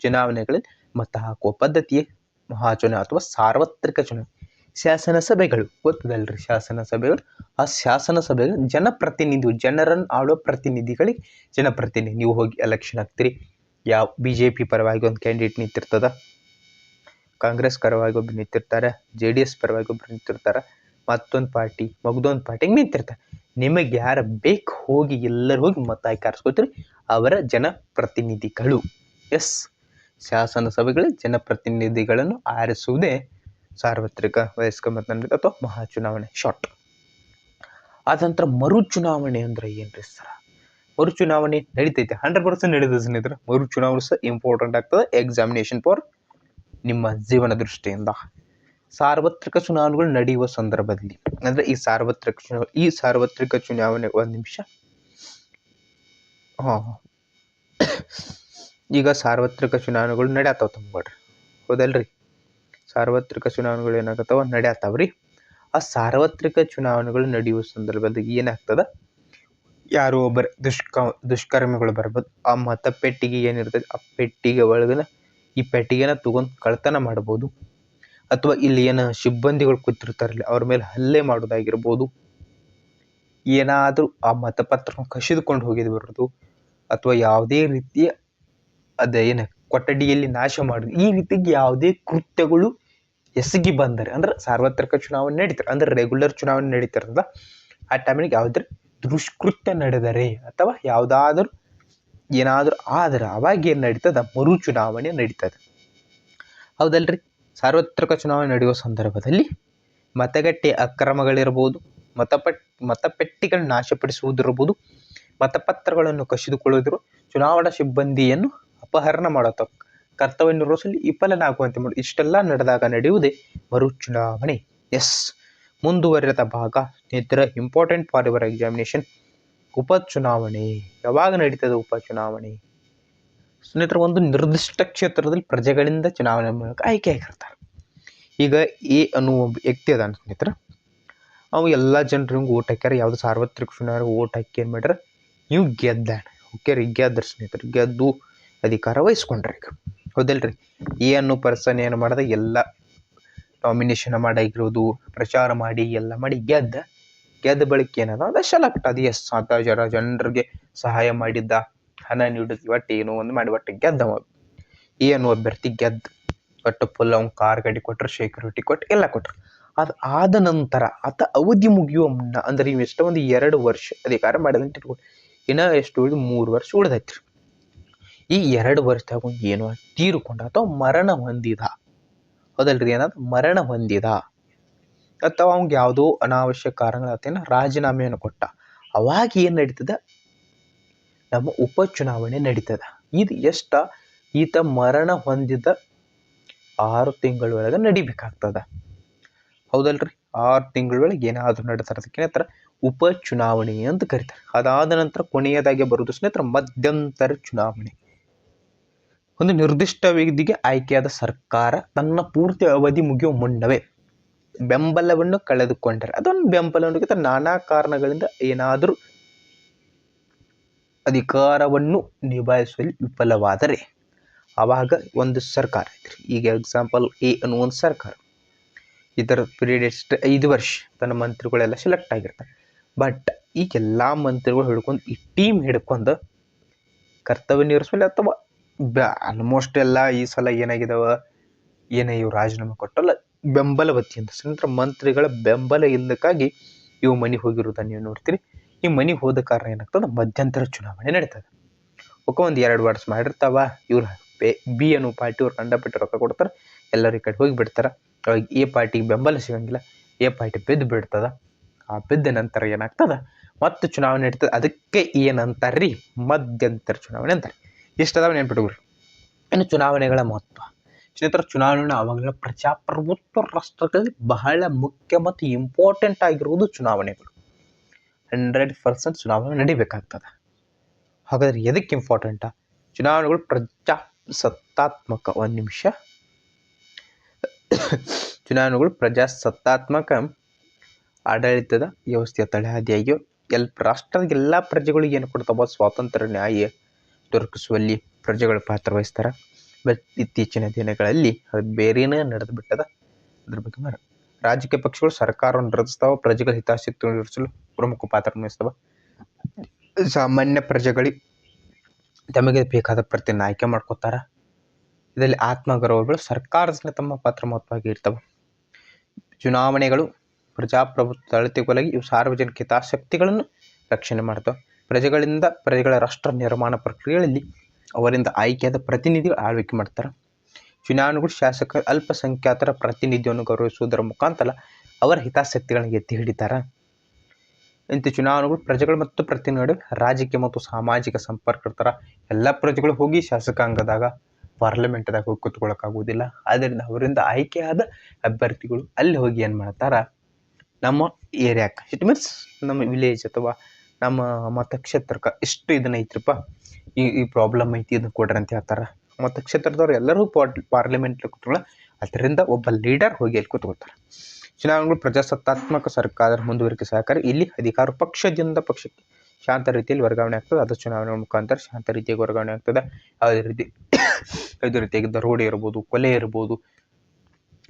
ಚುನಾವಣೆಗಳಲ್ಲಿ ಮತ ಹಾಕುವ ಪದ್ಧತಿಯೇ ಮಹಾಚುನಾವಣೆ ಅಥವಾ ಸಾರ್ವತ್ರಿಕ ಚುನಾವಣೆ. ಶಾಸನ ಸಭೆಗಳು ಗೊತ್ತದಲ್ರಿ ಶಾಸನ ಸಭೆಗಳು ಆ ಶಾಸನ ಸಭೆಗಳು ಜನಪ್ರತಿನಿಧಿ ಜನರನ್ನು ಆಳೋ ಪ್ರತಿನಿಧಿಗಳಿಗೆ ಜನಪ್ರತಿನಿಧಿ. ನೀವು ಹೋಗಿ ಎಲೆಕ್ಷನ್ ಆಗ್ತೀರಿ ಯಾವ ಬಿ ಜೆ ಪಿ ಪರವಾಗಿ ಒಂದು ಕ್ಯಾಂಡಿಡೇಟ್ ನಿಂತಿರ್ತದ? ಕಾಂಗ್ರೆಸ್ ಪರವಾಗಿ ಒಬ್ರು ನಿಂತಿರ್ತಾರೆ. ಜೆ ಡಿ ಎಸ್ ಪರವಾಗಿ ಒಬ್ರು ನಿಂತಿರ್ತಾರೆ. ಮತ್ತೊಂದು ಪಾರ್ಟಿ, ಮಗದೊಂದು ಪಾರ್ಟಿಗೆ ನಿಂತಿರ್ತಾರೆ. ನಿಮಗೆ ಯಾರು ಬೇಕು ಹೋಗಿ ಎಲ್ಲರೂ ಹೋಗಿ ಮತ ಹಾಕಿ ಅವರ ಜನಪ್ರತಿನಿಧಿಗಳು. ಎಸ್. ಶಾಸನ ಸಭೆಗಳು ಜನಪ್ರತಿನಿಧಿಗಳನ್ನು ಆರಿಸುವುದೇ ಸಾರ್ವತ್ರಿಕ ವಯಸ್ಕ ಮತದಾನ ಅಥವಾ ಮಹಾ ಚುನಾವಣೆ ಶಾರ್ಟ್ ಆದ ನಂತರ ಮರು ಚುನಾವಣೆ ಅಂದ್ರೆ ಏನ್ರಿ ಸರ? ಮರು ಚುನಾವಣೆ ನಡೀತೈತೆ. ಹಂಡ್ರೆಡ್ ಪರ್ಸೆಂಟ್ ನಡೀತದೆ ಸ್ನೇಹಿತರೆ. ಮರು ಚುನಾವಣೆ ಸಹ ಇಂಪಾರ್ಟೆಂಟ್ ಆಗ್ತದೆ. ಎಕ್ಸಾಮಿನೇಷನ್ ಫಾರ್ ನಿಮ್ಮ ಜೀವನ ದೃಷ್ಟಿಯಿಂದ. ಸಾರ್ವತ್ರಿಕ ಚುನಾವಣೆಗಳು ನಡೆಯುವ ಸಂದರ್ಭದಲ್ಲಿ. ಅಂದ್ರೆ ಈ ಸಾರ್ವತ್ರಿಕ ಚುನಾವಣೆ ಈ ಸಾರ್ವತ್ರಿಕ ಚುನಾವಣೆ, ಒಂದು ನಿಮಿಷ. ಹಾಂ. ಈಗ ಸಾರ್ವತ್ರಿಕ ಚುನಾವಣೆಗಳು ನಡೆಯತ್ತಾವ ತುಂಬ ಹೌದಲ್ರಿ? ಸಾರ್ವತ್ರಿಕ ಚುನಾವಣೆಗಳು ಏನಾಗತ್ತವ? ನಡೆಯತ್ತಾವ್ರಿ ಆ ಸಾರ್ವತ್ರಿಕ ಚುನಾವಣೆಗಳು ನಡೆಯುವ ಸಂದರ್ಭದಲ್ಲಿ ಏನಾಗ್ತದ? ಯಾರೋ ಒಬ್ಬರು ದುಷ್ಕ, ದುಷ್ಕರ್ಮಿಗಳು ಬರ್ಬೋದು. ಆ ಮತ ಪೆಟ್ಟಿಗೆ ಏನಿರ್ತದೆ, ಆ ಪೆಟ್ಟಿಗೆ ಒಳಗನ, ಈ ಪೆಟ್ಟಿಗೆನ ತೊಗೊಂಡು ಕಳ್ತನ ಮಾಡ್ಬೋದು. ಅಥವಾ ಇಲ್ಲಿ ಏನು ಸಿಬ್ಬಂದಿಗಳು ಕೂತಿರ್ತಾರಲ್ಲ, ಅವ್ರ ಮೇಲೆ ಹಲ್ಲೆ ಮಾಡೋದಾಗಿರ್ಬೋದು. ಏನಾದರೂ ಆ ಮತಪತ್ರ ಕಸಿದುಕೊಂಡು ಹೋಗಿದ್ದು ಅಥವಾ ಯಾವುದೇ ರೀತಿಯ ಅದ ಏನ ಕೊಠಡಿಯಲ್ಲಿ ನಾಶ ಮಾಡೋದು, ಈ ರೀತಿಗೆ ಯಾವುದೇ ಕೃತ್ಯಗಳು ಎಸಗಿ ಬಂದರೆ, ಅಂದ್ರೆ ಸಾರ್ವತ್ರಿಕ ಚುನಾವಣೆ ನಡೀತಾರೆ ಅಂದ್ರೆ ರೆಗ್ಯುಲರ್ ಚುನಾವಣೆ ನಡೀತಿರ್ತದ, ಆ ಟೈಮಿಗೆ ಯಾವುದೇ ದುಷ್ಕೃತ್ಯ ನಡೆದರೆ ಅಥವಾ ಯಾವುದಾದ್ರೂ ಏನಾದರೂ ಆದ್ರೆ ಅವಾಗ ಏನು ನಡೀತದ? ಮರು ಚುನಾವಣೆ ನಡೀತದೆ. ಹೌದಲ್ರಿ? ಸಾರ್ವತ್ರಿಕ ಚುನಾವಣೆ ನಡೆಯುವ ಸಂದರ್ಭದಲ್ಲಿ ಮತಗಟ್ಟೆ ಅಕ್ರಮಗಳಿರ್ಬೋದು, ಮತಪಟ್ ಮತಪೆಟ್ಟಿಗಳನ್ನು ನಾಶಪಡಿಸುವುದಿರ್ಬೋದು, ಮತಪತ್ರಗಳನ್ನು ಕಸಿದುಕೊಳ್ಳುವುದಿರು, ಚುನಾವಣಾ ಸಿಬ್ಬಂದಿಯನ್ನು ಅಪಹರಣ ಮಾಡತ್ತ ಕರ್ತವ್ಯ ನಿರ್ವಹಿಸಲು ವಿಫಲನಾಗುವಂತೆ ಮಾಡಿ. ಇಷ್ಟೆಲ್ಲ ನಡೆದಾಗ ನಡೆಯುವುದೇ ಮರು ಚುನಾವಣೆ ಎಸ್ ಮುಂದುವರೆದ ಭಾಗ ಇದರ ಇಂಪಾರ್ಟೆಂಟ್ ಫಾರ್ ಯುವರ್ ಎಕ್ಸಾಮಿನೇಷನ್ ಉಪಚುನಾವಣೆ. ಯಾವಾಗ ನಡೀತದೆ ಉಪಚುನಾವಣೆ? ಸ್ನೇಹಿತರೆ ಒಂದು ನಿರ್ದಿಷ್ಟ ಕ್ಷೇತ್ರದಲ್ಲಿ ಪ್ರಜೆಗಳಿಂದ ಚುನಾವಣೆ ಮೂಲಕ ಆಯ್ಕೆ ಆಗಿರ್ತಾರೆ. ಈಗ ಎ ಅನ್ನುವ ವ್ಯಕ್ತಿ ಅದಾನ ಸ್ನೇಹಿತರ ಅವು ಎಲ್ಲ ಜನರಿಗೂ ಓಟ್ ಹಾಕ್ಯಾರ, ಯಾವುದು ಸಾರ್ವತ್ರಿಕ ಚುನಾವಣೆ ಓಟ್ ಹಾಕಿ ಏನು ಮಾಡ್ಯಾರ? ನೀವು ಗೆದ್ದಾಣ ಓಕೆ ರೀ ಸ್ನೇಹಿತರು ಗೆದ್ದು ಅಧಿಕಾರ ವಹಿಸ್ಕೊಂಡ್ರಿ ಈಗ. ಹೌದಲ್ರಿ. ಈ ಅನ್ನೋ ಪರ್ಸನ್ ಏನು ಮಾಡ್ದ ಎಲ್ಲ ನಾಮಿನೇಷನ್ ಮಾಡಿರೋದು ಪ್ರಚಾರ ಮಾಡಿ, ಎಲ್ಲ ಮಾಡಿ ಗೆದ್ದ ಗೆದ್ದ ಬಳಿಕ ಏನದ ಅದ? ಸೆಲೆಕ್ಟ್ ಅದು ಎಸ್ ಆತ ಜರ ಜನರಿಗೆ ಸಹಾಯ ಮಾಡಿದ್ದ, ಹಣ ನೀಡಿದ ಒಟ್ಟು ಏನೋ ಒಂದು ಮಾಡಿ, ಒಟ್ಟು ಗೆದ್ದವ. ಈ ಅನ್ನೋ ಅಭ್ಯರ್ಥಿ ಗೆದ್ದ, ಒಟ್ಟು ಫುಲ್ ಅವ್ನು ಕಾರ್ ಗಾಡಿ ಕೊಟ್ಟರು ಸೆಕ್ಯೂರಿಟಿ ಕೊಟ್ಟು ಎಲ್ಲ ಕೊಟ್ಟರು ಅದು ಆದ ನಂತರ, ಆತ ಅವಧಿ ಮುಗಿಯುವ ಮುನ್ನ, ಅಂದ್ರೆ ನೀವು ಒಂದು ಎರಡು ವರ್ಷ ಅಧಿಕಾರ ಮಾಡಿದಂತ ಇಟ್ಕೊಂಡು, ಇನ್ನೂ ಎಷ್ಟು ಉಳಿದು ಮೂರು ವರ್ಷ ಉಳಿದೈತ್ರಿ. ಈ ಎರಡು ವರ್ಷದಾಗ ಏನು ತೀರುಕೊಂಡ ಅಥವಾ ಮರಣ ಹೊಂದಿದ. ಹೌದಲ್ರಿ? ಏನಾದ್ರು ಮರಣ ಹೊಂದಿದ. ಅಥವಾ ಅವ್ನಿಗೆ ಯಾವುದೋ ಅನಾವಶ್ಯಕ ಕಾರಣಗಳತ್ತೇನ ರಾಜೀನಾಮೆಯನ್ನು ಕೊಟ್ಟ. ಅವಾಗ ಏನು ನಡೀತದ? ನಮ್ಮ ಉಪಚುನಾವಣೆ ನಡೀತದ. ಇದು ಎಷ್ಟ ಈತ ಮರಣ ಹೊಂದಿದ ಆರು ತಿಂಗಳೊಳಗೆ ನಡಿಬೇಕಾಗ್ತದ. ಹೌದಲ್ರಿ? ಆರು ತಿಂಗಳೊಳಗೆ ಏನಾದರೂ ನಡೀತಾರೆ ಅದಕ್ಕೆ ಉಪ ಉಪಚುನಾವಣೆ ಅಂತ ಕರೀತಾರೆ. ಅದಾದ ನಂತರ ಕೊನೆಯದಾಗಿ ಬರುವುದು ಸ್ನೇಹಿತರ ಮಧ್ಯಂತರ ಚುನಾವಣೆ. ಒಂದು ನಿರ್ದಿಷ್ಟ ವ್ಯಕ್ತಿಗೆ ಆಯ್ಕೆಯಾದ ಸರ್ಕಾರ ತನ್ನ ಪೂರ್ತಿ ಅವಧಿ ಮುಗಿಯುವ ಮುನ್ನವೇ ಬೆಂಬಲವನ್ನು ಕಳೆದುಕೊಂಡರೆ. ಅದೊಂದು ಬೆಂಬಲವನ್ನು ನಾನಾ ಕಾರಣಗಳಿಂದ ಏನಾದರೂ ಅಧಿಕಾರವನ್ನು ನಿಭಾಯಿಸುವಲ್ಲಿ ವಿಫಲವಾದರೆ ಆವಾಗ ಒಂದು ಸರ್ಕಾರ ಐತ್ರಿ ಈಗ ಎಕ್ಸಾಂಪಲ್ ಎ ಅನ್ನೋ ಒಂದು ಸರ್ಕಾರ. ಇದರ ಪೀರಿಯಡ್ ಎಷ್ಟು? ಐದು ವರ್ಷ. ತನ್ನ ಮಂತ್ರಿಗಳೆಲ್ಲ ಸೆಲೆಕ್ಟ್ ಆಗಿರ್ತಾರೆ. ಬಟ್ ಈಗೆಲ್ಲ ಮಂತ್ರಿಗಳು ಹಿಡ್ಕೊಂಡು ಈ ಟೀಮ್ ಹಿಡ್ಕೊಂಡು ಕರ್ತವ್ಯ ನಿರ್ವಹಿಸುವಲ್ಲಿ ಅಥವಾ ಬ್ಯಾ ಆಲ್ಮೋಸ್ಟ್ ಎಲ್ಲ ಈ ಸಲ ಏನಾಗಿದಾವ? ಏನೇ ಇವು ರಾಜೀನಾಮೆ ಕೊಟ್ಟಲ್ಲ, ಬೆಂಬಲ ಅಂತ ಸ್ವತಂತ್ರ ಮಂತ್ರಿಗಳ ಬೆಂಬಲ ಇಲ್ಲದಕ್ಕಾಗಿ ಇವು ಮನೆಗೆ ಹೋಗಿರೋದನ್ನ ನೀವು ನೋಡ್ತೀರಿ. ಈ ಮನೆಗೆ ಹೋದ ಕಾರಣ ಏನಾಗ್ತದೆ? ಮಧ್ಯಂತರ ಚುನಾವಣೆ ನಡೀತದೆ. ಒಕ್ಕ ಒಂದು ಎರಡು ವರ್ಷ ಮಾಡಿರ್ತಾವ, ಇವ್ರು ಬೆ, ಬಿ ಅನ್ನೋ ಪಾರ್ಟಿ ಅವ್ರು ಕಂಡಪಟ್ಟು ರೊಕ್ಕ ಕೊಡ್ತಾರೆ, ಎಲ್ಲರೂ ಈ ಕಡೆ ಹೋಗಿ ಬಿಡ್ತಾರೆ. ಅವಾಗ ಎ ಪಾರ್ಟಿಗೆ ಬೆಂಬಲ ಸಿಗಂಗಿಲ್ಲ, ಎ ಪಾರ್ಟಿ ಬಿದ್ದು ಬಿಡ್ತದ. ಆ ಬಿದ್ದ ನಂತರ ಏನಾಗ್ತದ? ಮತ್ತೆ ಚುನಾವಣೆ ನಡೀತದೆ. ಅದಕ್ಕೆ ಏನಂತಾರ್ರಿ? ಮಧ್ಯಂತರ ಚುನಾವಣೆ ಅಂತಾರೆ. ಇಷ್ಟದಾವ ನೆನ್ಪಿಟ್ಕೊಳ್ರಿ? ಇನ್ನು ಚುನಾವಣೆಗಳ ಮಹತ್ವ. ಸ್ನೇಹಿತರ ಚುನಾವಣೆ ಅವಾಗಲ ಪ್ರಜಾಪ್ರಭುತ್ವ ರಾಷ್ಟ್ರಗಳಲ್ಲಿ ಬಹಳ ಮುಖ್ಯ ಮತ್ತು ಇಂಪಾರ್ಟೆಂಟ್ ಆಗಿರುವುದು ಚುನಾವಣೆಗಳು. ಹಂಡ್ರೆಡ್ ಪರ್ಸೆಂಟ್ ಚುನಾವಣೆ ನಡಿಬೇಕಾಗ್ತದೆ. ಹಾಗಾದ್ರೆ ಎದಕ್ಕೆ ಇಂಪಾರ್ಟೆಂಟ ಚುನಾವಣೆಗಳು ಪ್ರಜಾ ಸತ್ತಾತ್ಮಕ, ಒಂದು ನಿಮಿಷ. ಚುನಾವಣೆಗಳು ಪ್ರಜಾಸತ್ತಾತ್ಮಕ, ಆಡಳಿತದ ವ್ಯವಸ್ಥೆಯ ತಳಹದಿಯಾಗಿಯೋ ಎಲ್ ರಾಷ್ಟ್ರದ ಎಲ್ಲ ಪ್ರಜೆಗಳಿಗೆ ಏನು ಕೊಡ್ತಾವ ಸ್ವಾತಂತ್ರ್ಯ, ನ್ಯಾಯ ದೊರಕಿಸುವಲ್ಲಿ ಪ್ರಜೆಗಳ ಪಾತ್ರ ವಹಿಸ್ತಾರೆ. ಬಟ್ ಇತ್ತೀಚಿನ ದಿನಗಳಲ್ಲಿ ಅದು ಬೇರೆಯೇ ನಡೆದು ಬಿಟ್ಟದ ಅದ್ರ ಬಗ್ಗೆ ಮಾಡ ರಾಜಕೀಯ ಪಕ್ಷಗಳು ಸರ್ಕಾರವನ್ನು ರಚಿಸ್ತಾವ ಪ್ರಜೆಗಳ ಹಿತಾಸಕ್ತಿ ನಿರ್ವಹಿಸಲು ಪ್ರಮುಖ ಪಾತ್ರ ವಹಿಸ್ತವೆ. ಸಾಮಾನ್ಯ ಪ್ರಜೆಗಳಿಗೆ ತಮಗೆ ಬೇಕಾದ ಪ್ರತಿಯನ್ನು ಆಯ್ಕೆ ಮಾಡ್ಕೋತಾರೆ. ಇದರಲ್ಲಿ ಆತ್ಮಗೌರವಗಳು ಸರ್ಕಾರದಿಂದ ತಮ್ಮ ಪಾತ್ರ ಮಹತ್ವವಾಗಿ ಇರ್ತವೆ. ಚುನಾವಣೆಗಳು ಪ್ರಜಾಪ್ರಭುತ್ವ ಅಳತೆಗೊಳಗಿ ಇವು ಸಾರ್ವಜನಿಕ ಹಿತಾಸಕ್ತಿಗಳನ್ನು ರಕ್ಷಣೆ ಮಾಡ್ತವೆ. ಪ್ರಜೆಗಳಿಂದ ಪ್ರಜೆಗಳ ರಾಷ್ಟ್ರ ನಿರ್ಮಾಣ ಪ್ರಕ್ರಿಯೆಯಲ್ಲಿ ಅವರಿಂದ ಆಯ್ಕೆಯಾದ ಪ್ರತಿನಿಧಿಗಳು ಆಳ್ವಿಕೆ ಮಾಡ್ತಾರೆ. ಚುನಾವಣೆಗಳು ಶಾಸಕ ಅಲ್ಪಸಂಖ್ಯಾತರ ಪ್ರತಿನಿಧಿಯನ್ನು ಗೌರವಿಸುವುದರ ಮುಖಾಂತರ ಅವರ ಹಿತಾಸಕ್ತಿಗಳನ್ನು ಎತ್ತಿ ಹಿಡಿತಾರೆ. ಇಂಥ ಚುನಾವಣೆಗಳು ಪ್ರಜೆಗಳು ಮತ್ತು ಪ್ರತಿನಿಧಿಗಳು ರಾಜಕೀಯ ಮತ್ತು ಸಾಮಾಜಿಕ ಸಂಪರ್ಕ ಇರ್ತಾರೆ ಎಲ್ಲ ಪ್ರಜೆಗಳು ಹೋಗಿ ಶಾಸಕಾಂಗದಾಗ, ಪಾರ್ಲಿಮೆಂಟ್ದಾಗ ಹೋಗಿ ಕೂತ್ಕೊಳ್ಳೋಕ್ಕಾಗೋದಿಲ್ಲ ಆದ್ದರಿಂದ ಅವರಿಂದ ಆಯ್ಕೆಯಾದ ಅಭ್ಯರ್ಥಿಗಳು ಅಲ್ಲಿ ಹೋಗಿ ಏನು ಮಾಡ್ತಾರೆ? ನಮ್ಮ ಏರಿಯಾಕ್ಕೆ ಇಟ್ ಮೀನ್ಸ್ ನಮ್ಮ ವಿಲೇಜ್ ಅಥವಾ ನಮ್ಮ ಮತಕ್ಷೇತ್ರಕ್ಕೆ ಇಷ್ಟು ಇದನ್ನ ಐತ್ರಪ್ಪ? ಈ ಈ ಪ್ರಾಬ್ಲಮ್ ಐತಿ, ಇದನ್ನ ಕೊಡ್ರಿ ಅಂತ ಹೇಳ್ತಾರೆ. ಮತಕ್ಷೇತ್ರದವ್ರು ಎಲ್ಲರೂ ಪಾರ್ಲಿಮೆಂಟ್ ಕೂತ್ಕೊಳ್ಳ, ಅದರಿಂದ ಒಬ್ಬ ಲೀಡರ್ ಹೋಗಿ ಅಲ್ಲಿ ಕೂತ್ಕೊಳ್ತಾರೆ. ಚುನಾವಣೆಗಳು ಪ್ರಜಾಸತ್ತಾತ್ಮಕ ಸರ್ಕಾರ ಮುಂದುವರಿಕೆ ಸಹಕಾರಿ ಇಲ್ಲಿ ಅಧಿಕಾರ ಪಕ್ಷದಿಂದ ಪಕ್ಷಕ್ಕೆ. ಶಾಂತ ರೀತಿಯಲ್ಲಿ ವರ್ಗಾವಣೆ ಆಗ್ತದೆ, ಅದು ಚುನಾವಣೆ ಮುಖಾಂತರ ಶಾಂತ ರೀತಿಯಾಗಿ ವರ್ಗಾವಣೆ ಆಗ್ತದೆ. ಯಾವುದೇ ರೀತಿ ಯಾವುದೇ ರೀತಿಯಾಗಿ ದರೋಡೆ ಇರ್ಬೋದು, ಕೊಲೆ ಇರ್ಬೋದು.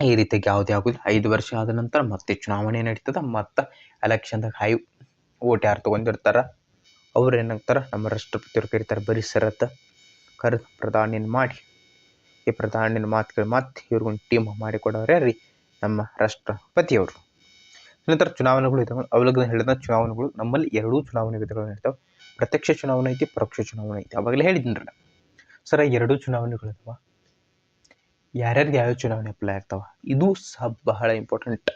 ಈ ರೀತಿಯಾಗಿ ಯಾವುದೇ ಆಗೋದು ಐದು ವರ್ಷ ಆದ ನಂತರ ಮತ್ತೆ ಚುನಾವಣೆ ನಡೀತದೆ, ಮತ್ತೆ ಎಲೆಕ್ಷನ್ದಾಗ ಹೈ ಓಟ್ ಯಾರು ತೊಗೊಂಡಿರ್ತಾರ? ಅವ್ರು ಏನಾಗ್ತಾರೆ? ನಮ್ಮ ರಾಷ್ಟ್ರಪತಿಯವ್ರು ಕರೀತಾರೆ ಬರೀ ಸರತ್ತ ಕರೆದು ಪ್ರಧಾನಿನ ಮಾಡಿ. ಈ ಪ್ರಧಾನಿನ ಮಾತುಗಳು ಮತ್ತೆ ಇವ್ರಿಗೊಂದು ಟೀಮ್ ಮಾಡಿಕೊಡೋರೇ ರೀ ನಮ್ಮ ರಾಷ್ಟ್ರಪತಿಯವರು ನಂತರ ಚುನಾವಣೆಗಳು ಇದಾವೆ. ಅವಲಗ್ನ ಹೇಳಿದ ಚುನಾವಣೆಗಳು ನಮ್ಮಲ್ಲಿ ಎರಡೂ ಚುನಾವಣೆ ವಿಧಗಳು ನಡೀತಾವೆ ಪ್ರತ್ಯಕ್ಷ ಚುನಾವಣೆ ಐತಿ, ಪರೋಕ್ಷ ಚುನಾವಣೆ ಐತಿ. ಅವಾಗಲೇ ಹೇಳಿದ್ನಲ್ಲ ಸರ ಎರಡೂ ಚುನಾವಣೆಗಳು ಇದಾವ. ಯಾರ್ಯಾರಿಗೆ ಯಾವ್ಯಾವ ಚುನಾವಣೆ ಅಪ್ಲೈ ಆಗ್ತಾವ? ಇದು ಸಹ ಬಹಳ ಇಂಪಾರ್ಟೆಂಟ್